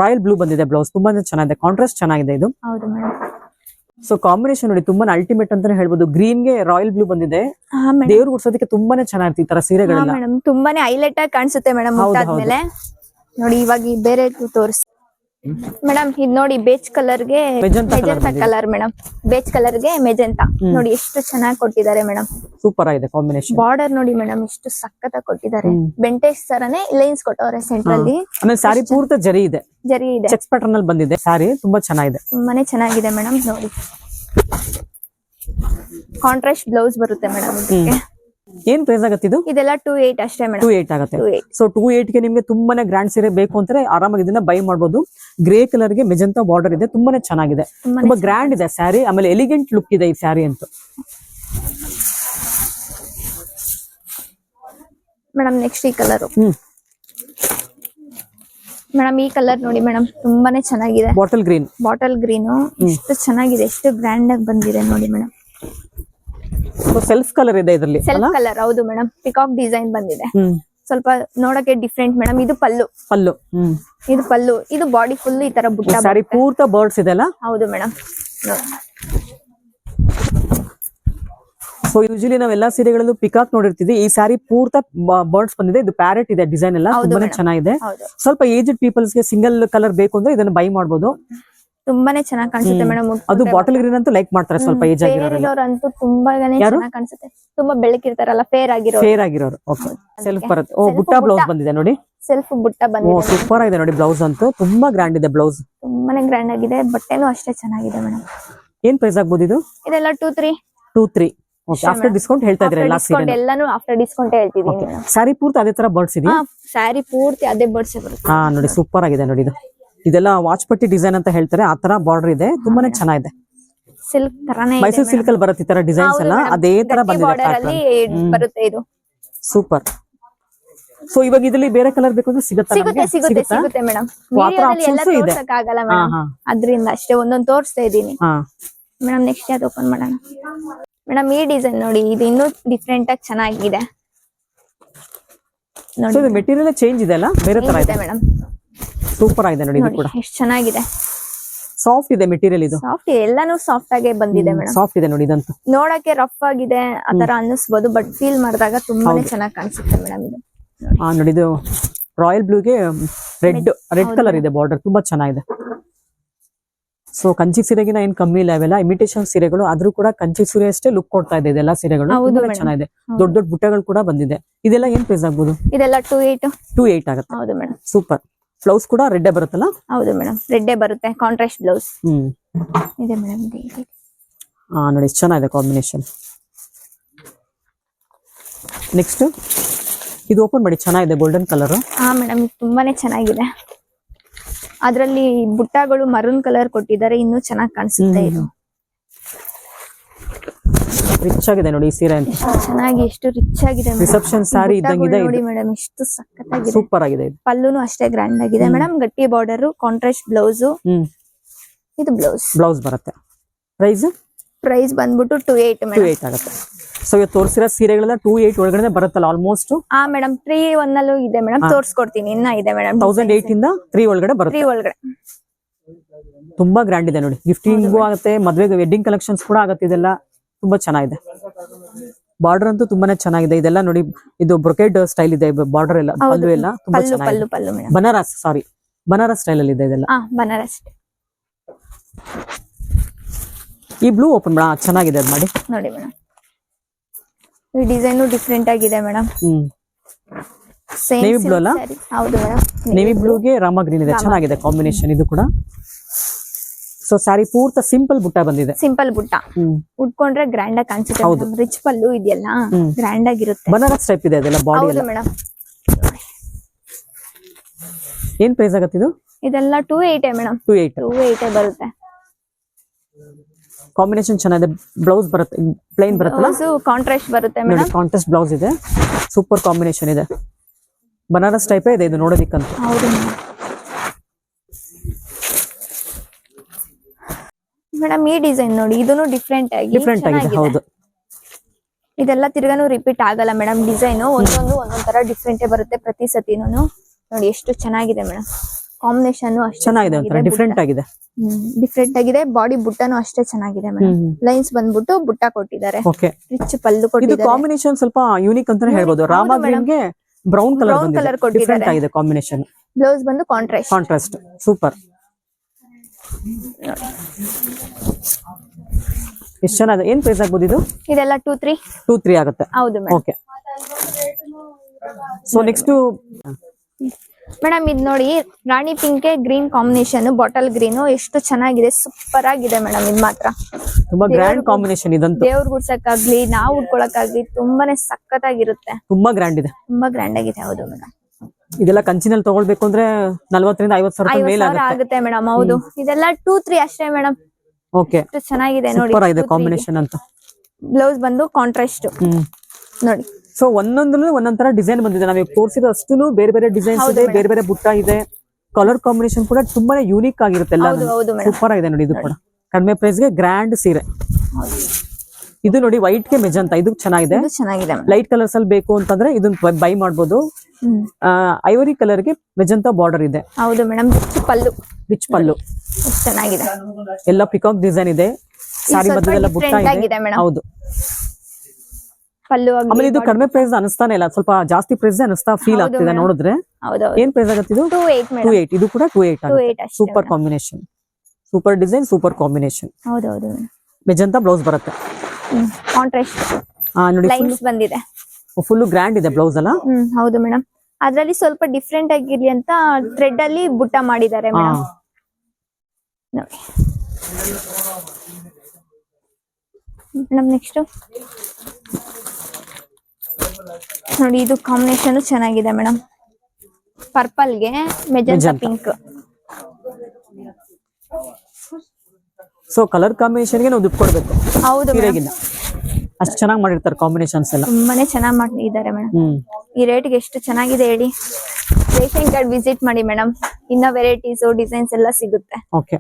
ರಾಯಲ್ ಬ್ಲೂ ಬಂದಿದೆ ಬ್ಲೌಸ್ ತುಂಬಾನೇ ಚೆನ್ನಾಗಿದೆ. ಕಾಂಟ್ರಾಸ್ಟ್ ಚೆನ್ನಾಗಿದೆ ಇದು. ಹೌದು ಮೇಡಮ್ ಸೊ ಕಾಂಬಿನೇಷನ್ ನೋಡಿ ತುಂಬಾನೇ ಅಲ್ಟಿಮೇಟ್ ಅಂತಾನೆ ಹೇಳ್ಬೋದು. ಗ್ರೀನ್ಗೆ ರಾಯಲ್ ಬ್ಲೂ ಬಂದಿದೆ ದೇವ್ರು ಗುಡ್ಸೋದಕ್ಕೆ ತುಂಬಾನೇ ಚೆನ್ನಾಗಿ ಈ ತರ ಸೀರೆಗಳು ಸೀರೆಗಳೆಲ್ಲ ಮೇಡಮ್ ತುಂಬಾನೇ ಹೈಲೈಟ್ ಆಗಿ ಕಾಣಿಸುತ್ತೆ ಮೇಡಮ್ ನೋಡಿ ಇವಾಗ ಬೇರೆ ತೋರಿಸ್ ಮೇಡಮ್ ಇದ್ ನೋಡಿ ಬೇಚ್ ಕಲರ್ಗೆ ಮೆಜೆಂಟಾ. ಕಲರ್ ಮೇಡಮ್ ಬೇಚ್ ಕಲರ್ಗೆ ಮೆಜೆಂಟಾ ನೋಡಿ ಎಷ್ಟು ಚೆನ್ನಾಗಿ ಕೊಟ್ಟಿದ್ದಾರೆ ಮೇಡಮ್ ಸೂಪರ್ ಆಗಿದೆ ಕಾಂಬಿನೇಷನ್ ಬಾರ್ಡರ್ ನೋಡಿ ಮೇಡಮ್ ಎಷ್ಟು ಸಖತ್ತಾಗಿ ಕೊಟ್ಟಿದ್ದಾರೆ. ಬೆಂಟೇಶ್ ತರನೇ ಲೈನ್ಸ್ ಕೊಟ್ಟವ್ರೆ ಸೆಂಟ್ರಲ್ಲಿ ಸ್ಯಾರಿ ಪೂರ್ತಿ ಜರಿ ಇದೆ. ಜರಿ ಇದೆ. ಚೆಕ್ಸ್ ಪ್ಯಾಟರ್ನ್ ಅಲ್ಲಿ ಬಂದಿದೆ. ಸ್ಯಾರಿ ತುಂಬಾ ಚೆನ್ನಾಗಿದೆ. ತುಂಬಾನೇ ಚೆನ್ನಾಗಿದೆ ಮೇಡಮ್ ನೋಡಿ. ಕಾಂಟ್ರಾಸ್ಟ್ ಬ್ಲೌಸ್ ಬರುತ್ತೆ ಮೇಡಮ್ ಇದಕ್ಕೆ. ಏನ್ ಪ್ರೈಸ್ ಆಗತ್ತೆ ಇದು? ಇದೆಲ್ಲ ಟೂ ಏಟ್ ಅಷ್ಟೇ ಟೂ ಏಟ್ ಆಗುತ್ತೆ. ಸೊ ಟೂ ಏಟ್ಗೆ ನಿಮ್ಗೆ ತುಂಬಾನೇ ಗ್ರ್ಯಾಂಡ್ ಸೀರೆ ಬೇಕು ಅಂದ್ರೆ ಆರಾಮಾಗಿ ಇದನ್ನ ಬೈ ಮಾಡಬಹುದು ಗ್ರೇ ಕಲರ್ಗೆ ಮೆಜಂತಾ ಬಾರ್ಡರ್ ಇದೆ ತುಂಬಾನೇ ಚೆನ್ನಾಗಿದೆ. ತುಂಬಾ ಗ್ರ್ಯಾಂಡ್ ಇದೆ ಸ್ಯಾರಿ ಆಮೇಲೆ ಎಲಿಗೆಂಟ್ ಲುಕ್ ಇದೆ ಈ ಸ್ಯಾರಿ ಅಂತೂ. ಮೇಡಮ್ ನೆಕ್ಸ್ಟ್ ಈ ಕಲರ್ ಹ್ಮ್. ಮೇಡಮ್ ಈ ಕಲರ್ ನೋಡಿ ಮೇಡಮ್ ತುಂಬಾನೇ ಚೆನ್ನಾಗಿದೆ. ಬಾಟಲ್ ಗ್ರೀನ್ ಬಾಟಲ್ ಗ್ರೀನ್ ಎಷ್ಟು ಚೆನ್ನಾಗಿದೆ ಎಷ್ಟು ಗ್ರ್ಯಾಂಡ್ ಆಗಿ ಬಂದಿದೆ ನೋಡಿ ಮೇಡಮ್ ಸೆಲ್ಫ್ ಕಲರ್ ಇದೆ ಇದರಲ್ಲಿ ಸೆಲ್ಫ್ ಕಲರ್ ಹೌದು ಮೇಡಮ್ ಪಿಕಾಕ್ ಡಿಸೈನ್ ಬಂದಿದೆ. ಸ್ವಲ್ಪ ನೋಡಕ್ಕೆ ಡಿಫ್ರೆಂಟ್ ಮೇಡಮ್ ಇದು ಪಲ್ಲು. ಪಲ್ಲು ಇದು ಪಲ್ಲು. ಇದು ಬಾಡಿ ಫುಲ್ ಈ ತರ ಬುಟ್ಟ ಸಾರಿ. ಪೂರ್ತ ಬರ್ಡ್ಸ್ ಇದೆ ಅಲ್ಲ? ಹೌದು ಮೇಡಮ್ ಸೊ ಯೂಶಲಿ ನಾವೆಲ್ಲಾ ಸೀರೆಗಳಲ್ಲೂ ಪಿಕಾಕ್ ನೋಡಿರ್ತೀವಿ. ಈ ಸ್ಯಾರಿ ಪೂರ್ತ ಬರ್ಡ್ಸ್ ಬಂದಿದೆ. ಇದು ಪ್ಯಾರೆಟ್ ಇದೆ ಡಿಸೈನ್ ಎಲ್ಲ. ತುಂಬಾನೇ ಚೆನ್ನಾಗಿದೆ. ಸ್ವಲ್ಪ ಏಜ್ಡ್ ಪೀಪಲ್ಸ್ಗೆ ಸಿಂಗಲ್ ಕಲರ್ ಬೇಕು ಅಂದ್ರೆ ಇದನ್ನ ಬೈ ಮಾಡಬಹುದು ತುಂಬಾನೇ ಚೆನ್ನಾಗಿ ಕಾಣಿಸುತ್ತೆ ಮೇಡಮ್. ಅದು ಬಾಟಲ್ ಗ್ರೀನ್ ಅಂತೂ ಲೈಕ್ ಮಾಡ್ತಾರೆ ಸ್ವಲ್ಪ ಏಜ್ ಆಗಿರೋರು ಅಂತೂ ತುಂಬಾನೇ? ಚೆನ್ನಾಗಿ ಕಾಣಿಸುತ್ತೆ. ತುಂಬಾ ಬೆಳಕಿರ್ತಾರಲ್ಲ ಫೇರ್ ಆಗಿರೋ ಫೇರ್ ಆಗಿರೋರು. ಓಕೆ ಸೆಲ್ಫ್ ಬರುತ್ತೆ. ಓ ಬುಟ್ಟಾ. ಬ್ಲೌಸ್ ಬಂದಿದೆ ನೋಡಿ. ಸೆಲ್ಫ್ ಬುಟ್ಟ ಓ ಬಂದಿದೆ ಸೂಪರ್ ಆಗಿದೆ ನೋಡಿ ಬ್ಲೌಸ್ ಅಂತೂ. ತುಂಬಾ ಗ್ರ್ಯಾಂಡ್ ಇದೆ ಬ್ಲೌಸ್ ತುಂಬಾನೇ ಗ್ರ್ಯಾಂಡ್ ಆಗಿದೆ. ಬಟ್ಟೆನೂ ಅಷ್ಟೇ ಚೆನ್ನಾಗಿದೆ ಮೇಡಮ್. ಏನ್ ಪ್ರೈಸ್ ಆಗಬಹುದು ಇದು? ಇದೆಲ್ಲ two three two three after discount ಹೇಳ್ತಾ ಇದ್ರೆ ಎಲ್ಲಾ ಡಿಸ್ಕೌಂಟ್ ಸೀರೆ ಎಲ್ಲಾನು ಆಫ್ಟರ್ ಡಿಸ್ಕೌಂಟ್ ಹೇಳ್ತಿದೀನಿ ಸಾರಿ ಪೂರ್ತಿ ಅದೇ ತರ ಬರ್ಡ್ಸ್ ಸಾರಿ ಸ್ಯಾರಿ ಪೂರ್ತಿ ಅದೇ ಬರ್ಡ್ಸ್ ಬರುತ್ತೆ. ಹಾ ನೋಡಿ ಸೂಪರ್ ಆಗಿದೆ ನೋಡಿ ಇದು. ಇದೆಲ್ಲ ವಾಚ್ ಪಟ್ಟಿ ಡಿಸೈನ್ ಅಂತ ಹೇಳ್ತಾರೆ. ಆ ತರ ಬಾರ್ಡರ್ ಇದೆ. ತುಂಬಾನೇ ಚೆನ್ನಾಗಿದೆ. ಸಿಲ್ಕ್ ತರಾನೇ ಮೈಸೂರು ಸಿಲ್ಕ್ ಅಲ್ಲಿ ಬರುತ್ತೆ ಈ ತರ ಡಿಸೈನ್ಸ್ ಎಲ್ಲ. ಅದೇ ತರ ಬರುತ್ತೆ ಇದು. ಸೂಪರ್ ಸೊ ಇವಾಗ ಇದರಲ್ಲಿ ಬೇರೆ ಕಲರ್ ಬೇಕು ಅಂದ್ರೆ ಸಿಗುತ್ತಾ ಸಿಗುತ್ತೆ ಮೇಡಮ್. ಮೇಡಮ್. ಅದ್ರಿಂದ ಅಷ್ಟೇ ಒಂದೊಂದು ತೋರಿಸ್ತಾ ಇದೀನಿ ಮೇಡಮ್ ನೆಕ್ಸ್ಟ್ ಯಾವ್ದು ಓಪನ್ ಮಾಡೋಣ? ಮೇಡಮ್ ಈ ಡಿಸೈನ್ ನೋಡಿ ಇದು ಇನ್ನೂ ಡಿಫ್ರೆಂಟ್ ಆಗಿ ಚೆನ್ನಾಗಿದೆ. ನೋಡಿ. ಮೆಟೀರಿಯಲ್ ಚೇಂಜ್ ಇದೆ ಅಲ್ಲ? ಬೇರೆ ತರ ಇದೆ. ಮೇಡಮ್. ಸೂಪರ್ ಆಗಿದೆ ನೋಡಿ ಇದು ಕೂಡ. ಎಷ್ಟು ಚೆನ್ನಾಗಿದೆ. ಸಾಫ್ಟ್ ಇದೆ ಮೆಟೀರಿಯಲ್ ಇದು. ಸಾಫ್ಟ್ ಎಲ್ಲಾನು ಸಾಫ್ಟ್ ಆಗಿ ಬಂದಿದೆ ಮೇಡಮ್. ಸಾಫ್ಟ್ ಇದೆ ನೋಡಿ ಇದಂತೂ. ನೋಡಕ್ಕೆ ರಫ್ ಆಗಿದೆ ಆತರ ಅನ್ನಿಸ್ಬೋದು ಬಟ್ ಫೀಲ್ ಮಾಡಿದಾಗ ತುಂಬಾನೇ ಚೆನ್ನಾಗಿ ಕಾಣಿಸುತ್ತೆ ಮೇಡಮ್ ಇದು. ಆ ನೋಡಿ ಇದು ರಾಯಲ್ ಬ್ಲೂಗೆ ರೆಡ್ ರೆಡ್ ಕಲರ್ ಇದೆ ಬಾರ್ಡರ್ ತುಂಬಾ ಚೆನ್ನಾಗಿದೆ. ಸೊ ಕಂಚಿ ಸೀರೆಗಿನ ಏನ್ ಕಮ್ಮಿ ಇಲ್ಲ ಇವೆಲ್ಲ ಇಮಿಟೇಷನ್ ಸೀರೆಗಳು ಆದ್ರೂ ಕೂಡ ಕಂಚಿ ಸೀರೆ ಅಷ್ಟೇ ಲುಕ್ ಕೊಡ್ತಾ ಇದೆ ಇದೆಲ್ಲ ಸೀರೆಗಳು. ಚೆನ್ನಾಗಿದೆ. ದೊಡ್ಡ ದೊಡ್ಡ ಬುಟ್ಟಗಳು ಕೂಡ ಬಂದಿದೆ. ಇದೆಲ್ಲ ಏನ್ ಪ್ರೈಸ್ ಆಗ್ಬೋದು? ಇದೆಲ್ಲ ಟೂ ಏಟ್ ಟೂ ಏಟ್ ಆಗುತ್ತೆ. ಹೌದು ಮೇಡಮ್. ಸೂಪರ್ ಬ್ಲೌಸ್ ಕೂಡ ರೆಡ್ ಬರುತ್ತಲ್ಲ? ಹೌದು ಮೇಡಮ್ ರೆಡ್ಡೇ ಬರುತ್ತೆ ಕಾಂಟ್ರಾಸ್ಟ್ ಬ್ಲೌಸ್ ಹ್ಮ್. ಇದೆ ಮೇಡಮ್ ಆ ನೋಡಿ ಎಷ್ಟ್ ಚೆನ್ನಾಗಿದೆ ಕಾಂಬಿನೇಷನ್ ನೆಕ್ಸ್ಟ್ ಇದು ಓಪನ್ ಮಾಡಿ ಚೆನ್ನಾಗಿದೆ ಗೋಲ್ಡನ್ ಕಲರ್ ಹಾ ಮೇಡಮ್ ತುಂಬಾನೇ ಚೆನ್ನಾಗಿದೆ. ಅದರಲ್ಲಿ ಬುಟ್ಟಗಳು ಮರೂನ್ ಕಲರ್ ಕೊಟ್ಟಿದ್ದಾರೆ ಇನ್ನೂ ಚೆನ್ನಾಗಿ ಕಾಣಿಸುತ್ತೆ ಇದು. ರಿಚ್ ಆಗಿದೆ ನೋಡಿ ಈ ಸೀರೆ. ಅಂತ ಚೆನ್ನಾಗಿ ಎಷ್ಟು ರಿಚ್ ಆಗಿದೆ. ರಿಸೆಪ್ಷನ್ ಸಾರಿ ಇದ್ದಂಗಿದೆ ನೋಡಿ ಮೇಡಮ್ ಎಷ್ಟು ಸಖತ್ತಾಗಿದೆ. ಸೂಪರ್ ಆಗಿದೆ ಇದು. ಪಲ್ಲುನು ಅಷ್ಟೇ ಗ್ರ್ಯಾಂಡ್ ಆಗಿದೆ ಮೇಡಮ್ ಗಟ್ಟಿ ಬಾರ್ಡರ್ ಕಾಂಟ್ರಾಸ್ಟ್ ಬ್ಲೌಸ್ ಇದು ಬ್ಲೌಸ್ ಬ್ಲೌಸ್ ಬರುತ್ತೆ. ಪ್ರೈಸ್ ಪ್ರೈಸ್ ಬಂದ್ಬಿಟ್ಟು two eight two madam eight ಆಗುತ್ತೆ. ಸೊ ಇವತ್ತು ತೋರಿಸಿರೋ ಸೀರೆಗಳೆಲ್ಲ ಟೂ ಏಟ್ ಒಳಗಡೆ ಬರುತ್ತಲ್ಲ ಆಲ್ಮೋಸ್ಟ್ ಆ ಮೇಡಮ್ ತ್ರೀ ಒನ್ ಅಲ್ಲೂ ಇದೆ ಮೇಡಮ್ ತೋರಿಸ್ಕೊಡ್ತೀನಿ ಇನ್ನ ಇದೆ ಮೇಡಮ್ ತೌಸಂಡ್ ಏಟ್ ಇಂದ ತ್ರೀ ಒಳಗಡೆ ಬರುತ್ತೆ. ತ್ರೀ ಒಳಗಡೆ. ತುಂಬಾ ಗ್ರ್ಯಾಂಡ್ ಇದೆ ನೋಡಿ. ಗಿಫ್ಟಿಂಗು ಆಗುತ್ತೆ ಮದುವೆಗೆ ವೆಡ್ಡಿಂಗ್ ಕಲೆಕ್ಷನ್ಸ್ ಕೂಡ ಆಗುತ್ತೆ ಇದೆಲ್ಲ. ತುಂಬಾ ಚೆನ್ನಾಗಿದೆ. ಬಾರ್ಡರ್ ಅಂತೂ ತುಂಬಾನೇ ಚೆನ್ನಾಗಿದೆ. ಇದೆಲ್ಲ ನೋಡಿ ಇದು ಬ್ರೊಕೆಡ್ ಸ್ಟೈಲ್ ಇದೆ. ಬಾರ್ಡರ್ ಎಲ್ಲ ಪಲ್ಲು ಎಲ್ಲ ತುಂಬಾ ಚೆನ್ನಾಗಿದೆ. ಬನಾರಸ್ ಸಾರಿ ಬನಾರಸ್ ಸ್ಟೈಲ್ ಅಲ್ಲಿ ಇದೆ ಇದೆಲ್ಲ. ಬನಾರಸ್. ಈ ಬ್ಲೂ ಓಪನ್ ಮೇಡಮ್ ಚೆನ್ನಾಗಿದೆ ಅದು ಮಾಡಿ. ನೋಡಿ ಮೇಡಮ್ ಈ ಡಿಸೈನ್ ಡಿಫ್ರೆಂಟ್ ಆಗಿದೆ ಮೇಡಮ್ ಹ್ಮ್. ಬ್ಲೂ ಅಲ್ಲ? ಹೌದು ಮೇಡಮ್ ನೇವಿ ಬ್ಲೂಗೆ ರಾಮ ಗ್ರೀನ್ ಇದೆ. ಚೆನ್ನಾಗಿದೆ ಕಾಂಬಿನೇಷನ್ ಇದು ಕೂಡ. ಸೊ ಸ್ಯಾರಿ ಪೂರ್ತ ಸಿಂಪಲ್ ಬುಟ್ಟ ಬಂದಿದೆ. ಸಿಂಪಲ್ ಬುಟ್ಟ. ಉಟ್ಕೊಂಡ್ರೆ ಗ್ರ್ಯಾಂಡ್ ಆಗಿ ಕಾಣಿಸುತ್ತೆ ಹೌದು. ರಿಚ್ ಪಲ್ಲು ಇದೆಯಲ್ಲ ಗ್ರಾಂಡ್ ಗ್ರ್ಯಾಂಡ್ ಆಗಿರುತ್ತೆ. ಬನಾರಸ್ ಟೈಪ್ ಇದೆ ಅದೆಲ್ಲ ಬಾಡಿ ಎಲ್ಲ. ಮೇಡಮ್. ಏನ್ ಪ್ರೈಸ್ ಆಗುತ್ತೆ ಇದು? ಇದೆಲ್ಲ two madam madam. Two eight two ಬರುತ್ತೆ. ಕಾಂಬಿನೇಷನ್ ಚೆನ್ನಾಗಿದೆ. ಬ್ಲೌಸ್ ಬರುತ್ತೆ ಪ್ಲೈನ್ ಬರುತ್ತಲ್ಲ? ಕಾಂಟ್ರಾಸ್ಟ್ ಬರುತ್ತೆ ನೋಡಿ ಮೇಡಮ್. ಕಾಂಟೆಸ್ಟ್ ಬ್ಲೌಸ್ ಇದೆ. ಸೂಪರ್ ಕಾಂಬಿನೇಷನ್ ಇದೆ. ಬನಾರಸ್ ಟೈಪೇ ಇದೆ ಇದು ನೋಡೋದಿಕ್ಕಂತ. ಹೌದು ಮೇಡಮ್ ಈ ಡಿಸೈನ್ ನೋಡಿ ಇದನ್ನು ಡಿಫ್ರೆಂಟ್ ಆಗಿ ಡಿಫ್ರೆಂಟ್ ಆಗಿದೆ. ಹೌದು. ಇದೆಲ್ಲ ತಿರ್ಗಾನು ರಿಪೀಟ್ ಆಗಲ್ಲ ಮೇಡಮ್ ಡಿಸೈನ್ ಒಂದೊಂದು ಒಂದೊಂದ್ ತರ ಡಿಫ್ರೆಂಟ್ ಬರುತ್ತೆ ಪ್ರತಿ ಸತಿನೂ ನೋಡಿ ಎಷ್ಟು ಚೆನ್ನಾಗಿದೆ ಮೇಡಮ್. ಕಾಂಬಿನೇಷನ್ ಅಷ್ಟು ಚೆನ್ನಾಗಿದೆ ಒಂಥರ ಡಿಫ್ರೆಂಟ್ ಆಗಿದೆ. ಡಿಫ್ರೆಂಟ್ ಆಗಿದೆ. ಬಾಡಿ ಬುಟ್ಟನು ಅಷ್ಟೇ ಚೆನ್ನಾಗಿದೆ ಮೇಡಮ್. ಲೈನ್ಸ್ ಬಂದ್ಬಿಟ್ಟು ಬುಟ್ಟ ಕೊಟ್ಟಿದ್ದಾರೆ. ರಿಚ್ ಪಲ್ಲು ಇದು ಕೊಟ್ಟಿದ್ದಾರೆ ಕಾಂಬಿನೇಷನ್ ಸ್ವಲ್ಪ ಯೂನಿಕ್ ಅಂತಾನೆ ಹೇಳ್ಬೋದು. ರಾಮ. ಗ್ರೀನ್ಗೆ ಬ್ರೌನ್ ಕಲರ್ ಕೊಟ್ಟಿದ್ದಾರೆ. ಡಿಫ್ರೆಂಟ್ ಆಗಿದೆ ಕಾಂಬಿನೇಷನ್ ಬ್ಲೌಸ್ ಬಂದು ಕಾಂಟ್ರಾಸ್ಟ್ ಕಾಂಟ್ರಾಸ್ಟ್ ಸೂಪರ್ ಎಷ್ಟು ಚೆನ್ನಾಗಿದೆ ಏನ್ ಪ್ರೈಸ್ ಆಗ್ಬೋದು ಇದು? ಇದೆಲ್ಲ ಟೂ ತ್ರೀ ಟೂ ತ್ರೀ ಆಗುತ್ತೆ. ಹೌದು madam okay so next madam ಇದ್ ನೋಡಿ ರಾಣಿ ಪಿಂಕೆ ಗ್ರೀನ್ ಕಾಂಬಿನೇಷನ್ ಬಾಟಲ್ ಗ್ರೀನ್ ಎಷ್ಟು ಚೆನ್ನಾಗಿದೆ ಸೂಪರ್ ಆಗಿದೆ ಮೇಡಮ್ ಇದ್ ಮಾತ್ರ. ತುಂಬಾ ಗ್ರ್ಯಾಂಡ್ ಕಾಂಬಿನೇಷನ್ ಇದಂತೂ. ದೇವ್ರ ಗುಡ್ಸಕ್ಕಾಗ್ಲಿ ನಾವು ಉಡ್ಕೊಳಕ್ಕಾಗ್ಲಿ ತುಂಬಾನೇ ಸಖತ್ತಾಗಿರುತ್ತೆ. ತುಂಬಾ ಗ್ರ್ಯಾಂಡ್ ಇದೆ. ತುಂಬಾ ಗ್ರ್ಯಾಂಡ್ ಆಗಿದೆ ಹೌದು ಮೇಡಮ್ ಇದೆಲ್ಲ ಕಂಚಿನಲ್ಲಿ ತಗೊಳ್ಬೇಕು ಅಂದ್ರೆ ನಲ್ವತ್ತರಿಂದ ಐವತ್ತು ಸಾವಿರ ರೂಪಾಯಿ ಐವತ್ ಮೇಲೆ ಆಗುತ್ತೆ. ಮೇಡಮ್ ಹೌದು. ಇದೆಲ್ಲ ಟೂ ತ್ರೀ ಅಷ್ಟೇ ಮೇಡಮ್. ಓಕೆ. ಚೆನ್ನಾಗಿದೆ ನೋಡಿ. ಆಗಿದೆ ಕಾಂಬಿನೇಷನ್ ಅಂತ. ಬ್ಲೌಸ್ ಬಂದು ಕಾಂಟ್ರಾಸ್ಟ್ ನೋಡಿ. ಸೊ ಒಂದೊಂದು ಒಂದೊಂದ್ ತರ ಡಿಸೈನ್ ಬಂದಿದೆ ನಾವೀಗ ತೋರಿಸಿದ ಅಷ್ಟು ಬೇರೆ ಬೇರೆ ಡಿಸೈನ್ಸ್ ಇದೆ ಬೇರೆ ಬೇರೆ ಬುಟ್ಟ ಇದೆ. ಕಲರ್ ಕಾಂಬಿನೇಷನ್ ಕೂಡ ತುಂಬಾನೇ ಯೂನಿಕ್ ಆಗಿರುತ್ತೆ ಎಲ್ಲ ಸೂಪರ್ ಆಗಿದೆ ನೋಡಿ ಇದು ಕೂಡ. ಕಡಿಮೆ ಪ್ರೈಸ್ಗೆ ಗ್ರ್ಯಾಂಡ್ ಸೀರೆ. ಇದು ನೋಡಿ ವೈಟ್ಗೆ ಮೆಜಂತ. ಇದು ಚೆನ್ನಾಗಿದೆ. ಚೆನ್ನಾಗಿದೆ ಲೈಟ್ ಕಲರ್ಸ್ ಅಲ್ಲಿ ಬೇಕು ಅಂತಂದ್ರೆ ಇದನ್ನ ಬೈ ಮಾಡಬಹುದು ಐವರಿ ಕಲರ್ಗೆ ಮೆಜಂತ ಬಾರ್ಡರ್ ಇದೆ. ಹೌದು madam rich pallu. Rich pallu. ಚೆನ್ನಾಗಿದೆ. ಎಲ್ಲ ಪಿಕಾಕ್ ಡಿಸೈನ್ ಇದೆ. ಸಾರಿ ಮಧ್ಯದೆಲ್ಲ ಬುಟ್ಟ ಇದೆ. ಹೌದು. ಪಲ್ಲು ಆಮೇಲೆ ಇದು ಕಡಿಮೆ ಪ್ರೈಸ್ ಅನಿಸ್ತಾನೆ ಇಲ್ಲ. ಸ್ವಲ್ಪ ಜಾಸ್ತಿ ಪ್ರೈಸ್ ಅನಿಸ್ತಾ ಫೀಲ್ ಆಗ್ತಿದೆ ನೋಡಿದ್ರೆ. ಏನ್ ಪ್ರೈಸ್ ಆಗುತ್ತೆ ಇದು? Two eight two madam eight ಇದು ಕೂಡ two eight super combination super design super combination ಹೌದೌದು ಮೆಜಂತ ಬ್ಲೌಸ್ ಬರುತ್ತೆ. ಕಾಂಟ್ರಾಸ್ಟ್ ನೋಡಿ ಲೈನ್ಸ್ ಬಂದಿದೆ. ಫುಲ್ ಗ್ರ್ಯಾಂಡ್ ಇದೆ ಬ್ಲೌಸ್ ಅಲ್ಲ? ಹ್ಮ್ ಹೌದು ಮೇಡಮ್ ಅದ್ರಲ್ಲಿ ಸ್ವಲ್ಪ ಡಿಫ್ರೆಂಟ್ ಆಗಿರ್ಲಿ ಅಂತ ಥ್ರೆಡ್ ಅಲ್ಲಿ ಬುಟ್ಟ ಮಾಡಿದ್ದಾರೆ ಮೇಡಮ್ ನೋಡಿ. ಮೇಡಮ್ ನೆಕ್ಸ್ಟ್ ನೋಡಿ ಇದು ಕಾಂಬಿನೇಷನ್ ಚೆನ್ನಾಗಿದೆ ಮೇಡಮ್ ಪರ್ಪಲ್ಗೆ ಮೆಜೆಂಟಾ. ಪಿಂಕ್ ಸೊ ಕಲರ್ ಕಾಂಬಿನೇಷನ್ಗೆ ನಾವು ದುಡ್ಡು ಕೊಡ್ಬೇಕು. ಹೌದು ಅಷ್ಟು ಚೆನ್ನಾಗಿ ಮಾಡಿರ್ತಾರೆ ಕಾಂಬಿನೇಷನ್ಸ್ ಎಲ್ಲ. ತುಂಬಾನೇ ಚೆನ್ನಾಗಿ ಮಾಡಿದ್ದಾರೆ ಮೇಡಮ್ ಹ್ಮ್. ಈ ರೇಟ್ಗೆ ಎಷ್ಟು ಚೆನ್ನಾಗಿದೆ ಹೇಳಿ. ರೇಷನ್ ಕಾರ್ಡ್ ವಿಸಿಟ್ ಮಾಡಿ ಮೇಡಮ್ ಇನ್ನ ವೆರೈಟೀಸ್ ಡಿಸೈನ್ಸ್ ಎಲ್ಲ ಸಿಗುತ್ತೆ. ಓಕೆ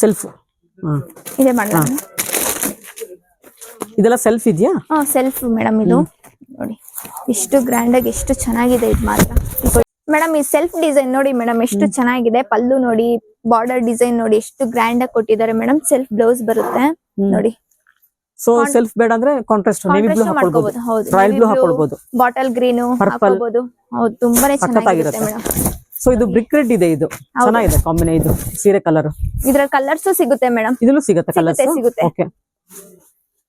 ಸೆಲ್ಫ್ ಇದೆ ಮೇಡಮ್ ಇದೆಲ್ಲ ಸೆಲ್ಫ್ ಇದೆಯಾ? ಹಾ ಸೆಲ್ಫ್ ಮೇಡಮ್ ಇದು. ನೋಡಿ ಎಷ್ಟು ಗ್ರ್ಯಾಂಡ್ ಆಗಿ ಎಷ್ಟು ಚೆನ್ನಾಗಿದೆ ಇದು ಮಾತ್ರ ಮೇಡಮ್ ಈ ಸೆಲ್ಫ್ ಡಿಸೈನ್ ನೋಡಿ ಮೇಡಮ್ ಎಷ್ಟು ಚೆನ್ನಾಗಿದೆ. ಪಲ್ಲು ನೋಡಿ ಬಾರ್ಡರ್ ಡಿಸೈನ್ ನೋಡಿ ಎಷ್ಟು ಗ್ರ್ಯಾಂಡ್ ಆಗಿ ಕೊಟ್ಟಿದ್ದಾರೆ ಮೇಡಮ್. ಸೆಲ್ಫ್ ಬ್ಲೌಸ್ ಬರುತ್ತೆ. ನೋಡಿ. ಸೊ ಸೆಲ್ಫ್ ಬೇಡ ಅಂದ್ರೆ ಕಾಂಟ್ರಾಸ್ಟ್ ನೇವಿ ಬ್ಲೂ ಹಾಕೊಳ್ಳಬಹುದು ರಾಯಲ್ ಬ್ಲೂ ಹಾಕೊಳ್ಬಹುದು ಬಾಟಲ್ ಗ್ರೀನ್ ಹಾಕೊಳ್ಳಬಹುದು ಹೌದು ತುಂಬಾನೇ ಚೆನ್ನಾಗಿರುತ್ತೆ ಮೇಡಮ್. ಸೊ ಇದು ಬ್ರಿಕ್ ರೆಡ್ ಇದೆ ಇದು. ಚೆನ್ನಾಗಿದೆ ಕಾಂಬಿನೇ ಇದು ಸೀರೆ ಕಲರ್ ಇದ್ರ ಕಲರ್ಸ್ ಸಿಗುತ್ತೆ ಮೇಡಮ್. ಇದಲ್ಲೂ ಸಿಗುತ್ತೆ ಕಲರ್ಸ್ ಸಿಗುತ್ತೆ, ಸಿಗುತ್ತೆ. ಓಕೆ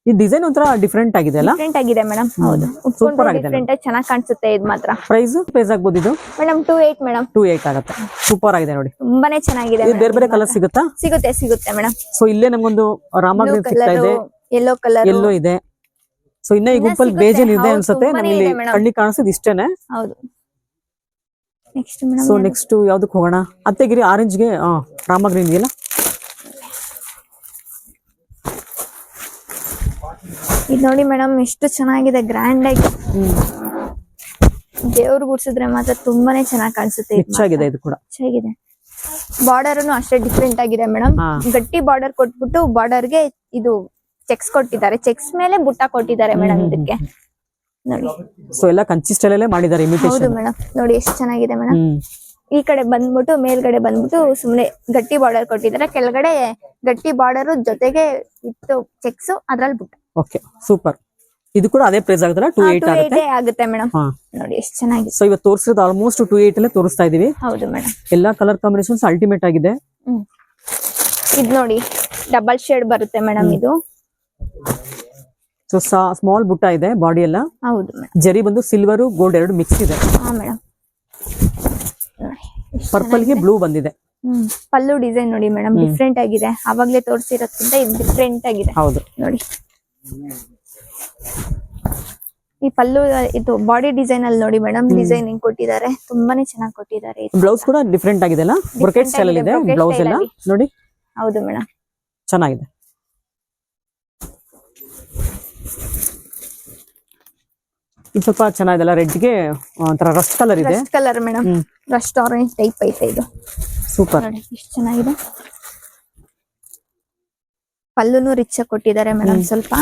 ಈ ಡಿಸೈನ್ ಒಂಥರ ಡಿಫ್ರೆಂಟ್ ಆಗಿದೆ ಅಲ್ಲ? ಡಿಫ್ರೆಂಟ್ ಆಗಿದೆ ಮೇಡಮ್ ಹೌದು. ಸೂಪರ್ ಆಗಿದೆ ಡಿಫ್ರೆಂಟ್ ಚೆನ್ನಾಗಿ ಕಾಣಿಸುತ್ತೆ ಇದು ಮಾತ್ರ. ಪ್ರೈಸ್ ಪ್ರೈಸ್ ಆಗಬಹುದು ಇದು? Madam two eight madam two eight ಆಗುತ್ತೆ. ಸೂಪರ್ ಆಗಿದೆ ನೋಡಿ. ತುಂಬಾನೇ ಚೆನ್ನಾಗಿದೆ ಇದು ಬೇರೆ ಬೇರೆ ಕಲರ್ ಸಿಗುತ್ತಾ? ಸಿಗುತ್ತೆ ಸಿಗುತ್ತೆ ಮೇಡಮ್ ಸೊ ಇಲ್ಲೇ ನಮ್ಗೊಂದು ರಾಮ ಬ್ಲೂ ಗ್ರೀನ್ ಸಿಗ್ತಾ ಇದೆ. ಯೆಲ್ಲೋ ಕಲರ್ ಎಲ್ಲೋ ಇದೆ. ಸೊ ಇನ್ನ ಈ ಗುಂಪಲ್ಲಿ. ಬೇಜನ್ ಇದೆ ಅನ್ಸುತ್ತೆ. ನಮಗೆ ಕಣ್ಣಿ. ಕಣ್ಣಿಗೆ ಕಾಣಿಸೋದು ಇಷ್ಟೇನೆ. ಹೌದು. ನೆಕ್ಸ್ಟ್ ಸೊ ಸೋ ನೆಕ್ಸ್ಟ್ ಯಾವುದಕ್ಕೆ ಹೋಗೋಣ? ಅತ್ತೆಗಿರಿ ಆರೆಂಜ್ಗೆ ರಾಮ ಗ್ರೀನ್ ಇದೆಯಲ್ಲ? ಇದು ನೋಡಿ ಮೇಡಮ್ ಎಷ್ಟು ಚೆನ್ನಾಗಿದೆ ಗ್ರ್ಯಾಂಡ್ ಆಗಿ. ದೇವ್ರು ಗುಡ್ಸಿದ್ರೆ ಮಾತ್ರ ತುಂಬಾನೇ ಚೆನ್ನಾಗಿ ಕಾಣಿಸುತ್ತೆ ಇದು ಮಾತ್ರ. ಹೆಚ್ಚಾಗಿದೆ ಇದು ಕೂಡ. ಚೆನ್ನಾಗಿದೆ ಬಾರ್ಡರ್ ಅಷ್ಟೇ ಡಿಫ್ರೆಂಟ್ ಆಗಿದೆ ಮೇಡಮ್. ಹಾ. ಗಟ್ಟಿ ಬಾರ್ಡರ್ ಕೊಟ್ಬಿಟ್ಟು ಬಾರ್ಡರ್ಗೆ ಇದು ಚೆಕ್ಸ್ ಕೊಟ್ಟಿದ್ದಾರೆ. ಚೆಕ್ಸ್ ಮೇಲೆ ಬುಟ್ಟ ಕೊಟ್ಟಿದ್ದಾರೆ ಮೇಡಮ್ ಇದಕ್ಕೆ. ನೋಡಿ. ಸೊ ಎಲ್ಲ ಕಂಚಿ ಸ್ಟೈಲ್ ಅಲ್ಲೇ ಮಾಡಿದ್ದಾರೆ ಹೌದು ಇಮಿಟೇಷನ್ ಮೇಡಮ್. ನೋಡಿ ಎಷ್ಟು ಚೆನ್ನಾಗಿದೆ ಮೇಡಮ್. ಹ್ಮ್. ಈ ಕಡೆ ಬಂದ್ಬಿಟ್ಟು ಮೇಲ್ಗಡೆ ಬಂದ್ಬಿಟ್ಟು ಸುಮ್ನೆ ಗಟ್ಟಿ ಬಾರ್ಡರ್ ಕೊಟ್ಟಿದ್ದಾರೆ. ಕೆಳಗಡೆ ಗಟ್ಟಿ ಬಾರ್ಡರ್ ಜೊತೆಗೆ ಇತ್ತು ಚೆಕ್ಸ್ ಅದ್ರಲ್ಲಿ ಬುಟ್ಟ. ಓಕೆ ಸೂಪರ್ ಇದು ಕೂಡ ಅದೇ ಪ್ರೈಸ್ ಆಗುತ್ತಲ್ಲ? ಟೂ ಏಟ್ ಆಗುತ್ತೆ? ಆಗುತ್ತೆ ಮೇಡಮ್ ನೋಡಿ ಎಷ್ಟು ಚೆನ್ನಾಗಿದೆ. ಸೊ ಇವತ್ತು ತೋರಿಸಿರೋದು ಆಲ್ಮೋಸ್ಟ್ ಟೂ ಏಟ್ ಅಲ್ಲೇ ತೋರಿಸ್ತಾ ಇದೀವಿ. ಹೌದು ಮೇಡಮ್ ಎಲ್ಲಾ ಕಲರ್ ಕಾಂಬಿನೇಷನ್ಸ್ ಅಲ್ಟಿಮೇಟ್ ಆಗಿದೆ. ಇದು ನೋಡಿ ಡಬಲ್ ಶೇಡ್ ಬರುತ್ತೆ ಮೇಡಮ್ ಇದು. ಸೊ ಸ್ಮಾಲ್ ಬುಟ್ಟ ಇದೆ ಬಾಡಿ ಎಲ್ಲ. ಹೌದು ಜರಿ ಬಂದು ಸಿಲ್ವರ್ ಗೋಲ್ಡ್ ಎರಡು ಮಿಕ್ಸ್ ಇದೆ. ಹಾ ಮೇಡಮ್ ಪರ್ಪಲ್ಗೆ ಬ್ಲೂ ಬಂದಿದೆ. ಪಲ್ಲು ಡಿಸೈನ್ ನೋಡಿ ಮೇಡಮ್. ಡಿಫ್ರೆಂಟ್ ಆಗಿದೆ. ಅವಾಗ್ಲೇ ತೋರಿಸಿರೋದ್ರಿಂದ ಇದು ಡಿಫ್ರೆಂಟ್ ಆಗಿದೆ. ಹೌದು. ನೋಡಿ. ಈ ಪಲ್ಲು ಇದು ಬಾಡಿ ಡಿಸೈನ್ ಅಲ್ಲಿ ನೋಡಿ ಮೇಡಮ್ ಡಿಸೈನ್ ಹಿಂಗ್ ಕೊಟ್ಟಿದ್ದಾರೆ. ತುಂಬಾನೇ ಚೆನ್ನಾಗಿ ಕೊಟ್ಟಿದ್ದಾರೆ. ಬ್ಲೌಸ್ ಕೂಡ ಡಿಫ್ರೆಂಟ್ ಆಗಿದೆ ಅಲ್ಲ ಬ್ರೊಕೆಟ್ ಸ್ಟೈಲ್ ಅಲ್ಲಿ ಇದೆ ಬ್ಲೌಸ್ ಎಲ್ಲ? ನೋಡಿ. ಹೌದು ಮೇಡಮ್ ಚೆನ್ನಾಗಿದೆ. ಇದು ಸ್ವಲ್ಪ ಚೆನ್ನಾಗಿದೆಲ್ಲ ರೆಡ್ಗೆ ಒಂಥರ ರಸ್ಟ್ ಕಲರ್ ಇದೆ. Colour madam rust orange type ಐತೆ ಇದು. ಸೂಪರ್. ನೋಡಿ ಎಷ್ಟು ಚೆನ್ನಾಗಿದೆ. ಪಲ್ಲುನು ರಿಚ್ ಕೊಟ್ಟಿದ್ದಾರೆ ಮೇಡಮ್ ಸ್ವಲ್ಪ.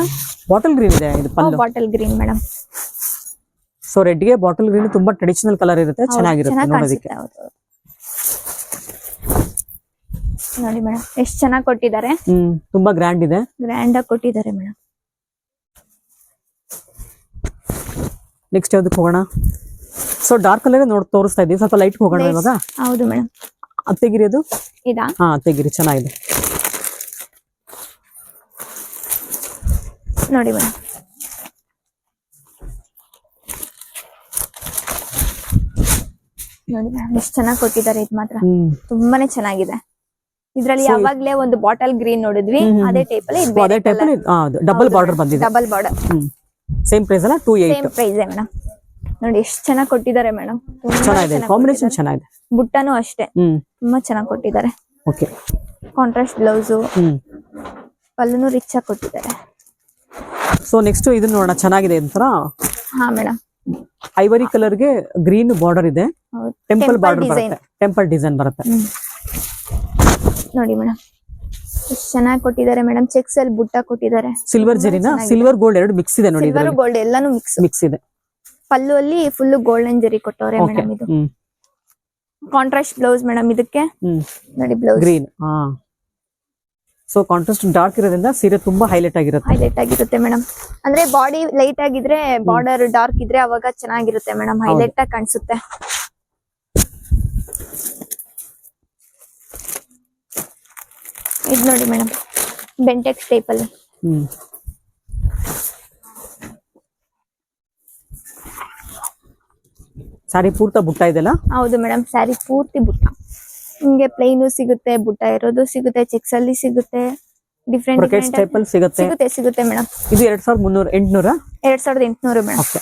ಬಾಟಲ್ ಗ್ರೀನ್ ಇದೆ ಇದು pallu. Bottle green madam so ರೆಡ್ಗೆ bottle green ತುಂಬಾ ಟ್ರೆಡಿಷನಲ್ ಕಲರ್ ಇರುತ್ತೆ ಚೆನ್ನಾಗಿರುತ್ತೆ ನೋಡೋದಕ್ಕೆ. ನೋಡಿ ಮೇಡಮ್ ಎಷ್ಟು ಚೆನ್ನಾಗಿ ಕೊಟ್ಟಿದ್ದಾರೆ. ಹ್ಮ್ ತುಂಬಾ ಗ್ರ್ಯಾಂಡ್ ಇದೆ. ಗ್ರ್ಯಾಂಡ್ ಆಗಿ ಕೊಟ್ಟಿದ್ದಾರೆ ಮೇಡಮ್ ನೆಕ್ಸ್ಟ್ ಯಾವ್ದಕ್ಕೆ ಹೋಗೋಣ? ಸೊ ಡಾರ್ಕ್ ಕಲರ್ ನೋಡ್ ತೋರಿಸ್ತಾ ಇದೀವಿ ಸ್ವಲ್ಪ ಲೈಟ್ ಹೋಗೋಣ ಇವಾಗ. ಹೌದು ಮೇಡಮ್ ಅತ್ತೆಗಿರಿ ಅದು ಇದಾ? ಹಾ ತೆಗಿರಿ ಚೆನ್ನಾಗಿದೆ. ನೋಡಿ ಮೇಡಮ್ ನೋಡಿ ಎಷ್ಟು ಚೆನ್ನಾಗಿ ಕೊಟ್ಟಿದ್ದಾರೆ ಇದು ಮಾತ್ರ. ತುಂಬಾನೇ ಚೆನ್ನಾಗಿದೆ. ಇದ್ರಲ್ಲಿ ಯಾವಾಗ್ಲೇ ಒಂದು ಬಾಟಲ್ ಗ್ರೀನ್ ನೋಡಿದ್ವಿ ಅದೇ ಟೈಪ್ ಅಲ್ಲಿ So, ಅದೇ ಟೈಪ್ ಡಬಲ್ ಬಾರ್ಡರ್ ಬಂದಿದೆ. ಡಬಲ್ ಬಾರ್ಡರ್ ಸೇಮ್ ಪ್ರೈಸ್ ಅಲ್ಲ ಸೇಮ್ ಪ್ರೈಸ್ ಮೇಡಮ್ ನೋಡಿ ಎಷ್ಟು ಚೆನ್ನಾಗಿ ಕೊಟ್ಟಿದ್ದಾರೆ ಮೇಡಮ್ ಚೆನ್ನಾಗಿದೆ ಕಾಂಬಿನೇಷನ್ ಚೆನ್ನಾಗಿದೆ. ಬುಟ್ಟನು ಅಷ್ಟೇ. ತುಂಬಾ ಚೆನ್ನಾಗಿ ಕೊಟ್ಟಿದ್ದಾರೆ. ಓಕೆ ಕಾಂಟ್ರಾಸ್ಟ್ ಬ್ಲೌಸ್ ಪಲ್ಲುನು ರಿಚ್ ಆಗಿ ಕೊಟ್ಟಿದ್ದಾರೆ. ಸೊ ನೆಕ್ಸ್ಟ್ ಇದನ್ನ ನೋಡೋಣ. ಚೆನ್ನಾಗಿದೆ ಒಂಥರ ಹಾ ಮೇಡಮ್ ಐವರಿ ಕಲರ್ಗೆ ಗ್ರೀನ್ ಬಾರ್ಡರ್ ಇದೆ. ಟೆಂಪಲ್ ಬಾರ್ಡರ್ ಬರುತ್ತೆ. ಟೆಂಪಲ್ ಡಿಸೈನ್ ಬರುತ್ತೆ. ನೋಡಿ ಮೇಡಮ್ ಚೆನ್ನಾಗಿ ಕೊಟ್ಟಿದ್ದಾರೆ ಮೇಡಮ್ ಚೆಕ್ಸ್ ಅಲ್ಲಿ ಬುಟ್ಟ ಕೊಟ್ಟಿದ್ದಾರೆ. ಸಿಲ್ವರ್ ಜರಿನ ಸಿಲ್ವರ್ ಗೋಲ್ಡ್ ಎರಡು ಮಿಕ್ಸ್ ಇದೆ ನೋಡಿ ಸಿಲ್ವರ್ ಗೋಲ್ಡ್ ಎಲ್ಲಾನು ಮಿಕ್ಸ್ ಮಿಕ್ಸ್ ಇದೆ. ಪಲ್ಲು ಅಲ್ಲಿ ಫುಲ್ ಗೋಲ್ಡನ್ ಜರಿ ಕೊಟ್ಟವ್ರೆ ಮೇಡಮ್ ಇದು. ಕಾಂಟ್ರಾಸ್ಟ್ ಬ್ಲೌಸ್ ಮೇಡಮ್ ಇದಕ್ಕೆ. ನೋಡಿ ಬ್ಲೌಸ್ ಗ್ರೀನ್ ಹಾ. ಸೊ ಕಾಂಟ್ರಾಸ್ಟ್ ಡಾರ್ಕ್ ಇರೋದ್ರಿಂದ ಸೀರೆ ತುಂಬಾ ಹೈಲೈಟ್ ಆಗಿರುತ್ತೆ. ಹೈಲೈಟ್ ಆಗಿರುತ್ತೆ ಮೇಡಮ್ ಅಂದ್ರೆ ಬಾಡಿ ಲೈಟ್ ಆಗಿದ್ರೆ ಬಾರ್ಡರ್ ಡಾರ್ಕ್ ಇದ್ರೆ ಅವಾಗ ಚೆನ್ನಾಗಿರುತ್ತೆ ಮೇಡಮ್ ಹೈಲೈಟ್ ಆಗಿ ಕಾಣಿಸುತ್ತೆ. ಇದು ನೋಡಿ ಮೇಡಮ್ ಬೆಂಟೆಕ್ಸ್ ಟೈಪ್ ಅಲ್ಲಿ. ಸಾರಿ ಪೂರ್ತಿ ಬುಟ್ಟ ಇದೆಲ್ಲ ಹೌದು ಮೇಡಮ್ ಸ್ಯಾರಿ ಪೂರ್ತಿ ಬುಟ್ಟ. ನಿಮ್ಗೆ ಪ್ಲೈನು ಸಿಗುತ್ತೆ ಬುಟ್ಟ ಇರೋದು ಸಿಗುತ್ತೆ ಚೆಕ್ಸ್ ಅಲ್ಲಿ ಸಿಗುತ್ತೆ ಡಿಫ್ರೆಂಟ್ ಬ್ರೊಕೆಟ್ ಟೈಪ್ ಅಲ್ಲಿ ಸಿಗುತ್ತೆ? ಸಿಗುತ್ತೆ ಸಿಗುತ್ತೆ ಮೇಡಮ್ ಇದು ಎರಡ್ ಸಾವಿರದ ಮುನ್ನೂರ ಎಂಟ್ನೂರ? ಎರಡ್ ಸಾವಿರದ ಎಂಟುನೂರು ಮೇಡಮ್ ಓಕೆ.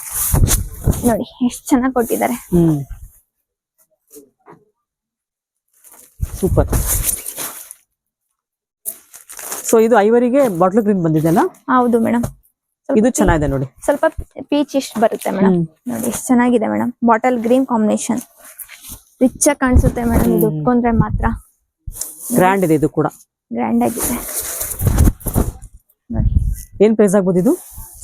ನೋಡಿ ಎಷ್ಟು ಚೆನ್ನಾಗಿ ಕೊಟ್ಟಿದ್ದಾರೆ. ಹ್ಮ್. ಸೂಪರ್. ಸೊ ಇದು ಐವರಿಗೆ ಬಾಟ್ಲ್ ಗ್ರೀನ್ ಬಂದಿದೆ ಅಲ್ಲ ಹೌದು ಮೇಡಮ್ ಇದು ಚೆನ್ನಾಗಿದೆ ನೋಡಿ. ಸ್ವಲ್ಪ ಪೀಚ್ ಇಷ್ಟು ಬರುತ್ತೆ ಮೇಡಮ್ ನೋಡಿ ಎಷ್ಟು ಚೆನ್ನಾಗಿದೆ madam bottle green combination rich ಆಗಿ ಕಾಣಿಸುತ್ತೆ ಮೇಡಮ್ ಇದು ಉಟ್ಕೊಂಡ್ರೆ ಮಾತ್ರ. ಗ್ರ್ಯಾಂಡ್ ಇದೆ ಇದು ಕೂಡ. ಗ್ರ್ಯಾಂಡ್ ಆಗಿದೆ. ನೋಡಿ ಏನ್ ಪ್ರೈಸ್ ಆಗ್ಬೋದು ಇದು?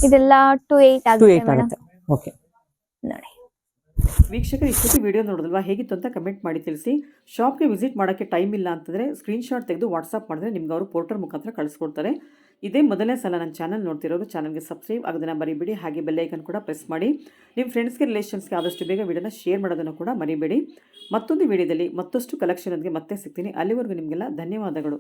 ಇದೆಲ್ಲ ಟು ಏಟ್ ಆಗುತ್ತೆ ಓಕೆ ನೋಡಿ. ವೀಕ್ಷಕರು, ಇಷ್ಟೊತ್ತಿ ವಿಡಿಯೋ ನೋಡಿದಲ್ವಾ ಹೇಗಿತ್ತು ಅಂತ ಕಮೆಂಟ್ ಮಾಡಿ ತಿಳಿಸಿ. ಶಾಪ್ಗೆ ವಿಸಿಟ್ ಮಾಡೋಕ್ಕೆ ಟೈಮ್ ಇಲ್ಲ ಅಂತಂದರೆ ಸ್ಕ್ರೀನ್ಶಾಟ್ ತೆಗೆದು ವಾಟ್ಸಪ್ ಮಾಡಿದ್ರೆ ನಿಮ್ಗೆ ಅವರು ಪೋರ್ಟರ್ ಮುಖಾಂತರ ಕಳಿಸ್ಕೊಡ್ತಾರೆ. ಇದೇ ಮೊದಲನೇ ಸಲ ನನ್ನ ಚಾನಲ್ ನೋಡ್ತಿರೋರು ಚಾನಲ್ಗೆ ಸಬ್ಸ್ಕ್ರೈಬ್ ಆಗೋದನ್ನು ಮರಿಬೇಡಿ. ಹಾಗೆ ಬೆಲ್ಲೈಕನ್ ಕೂಡ ಪ್ರೆಸ್ ಮಾಡಿ. ನಿಮ್ಮ ಫ್ರೆಂಡ್ಸ್ಗೆ ರಿಲೇಷನ್ಸ್ಗೆ ಆದಷ್ಟು ಬೇಗ ವಿಡಿಯೋನ ಶೇರ್ ಮಾಡೋದನ್ನು ಕೂಡ ಮರಿಬೇಡಿ. ಮತ್ತೊಂದು ವಿಡಿಯೋದಲ್ಲಿ ಮತ್ತಷ್ಟು ಕಲೆಕ್ಷನ್ಗೆ ಮತ್ತೆ ಸಿಗ್ತೀನಿ. ಅಲ್ಲಿವರೆಗೂ ನಿಮಗೆಲ್ಲ ಧನ್ಯವಾದಗಳು.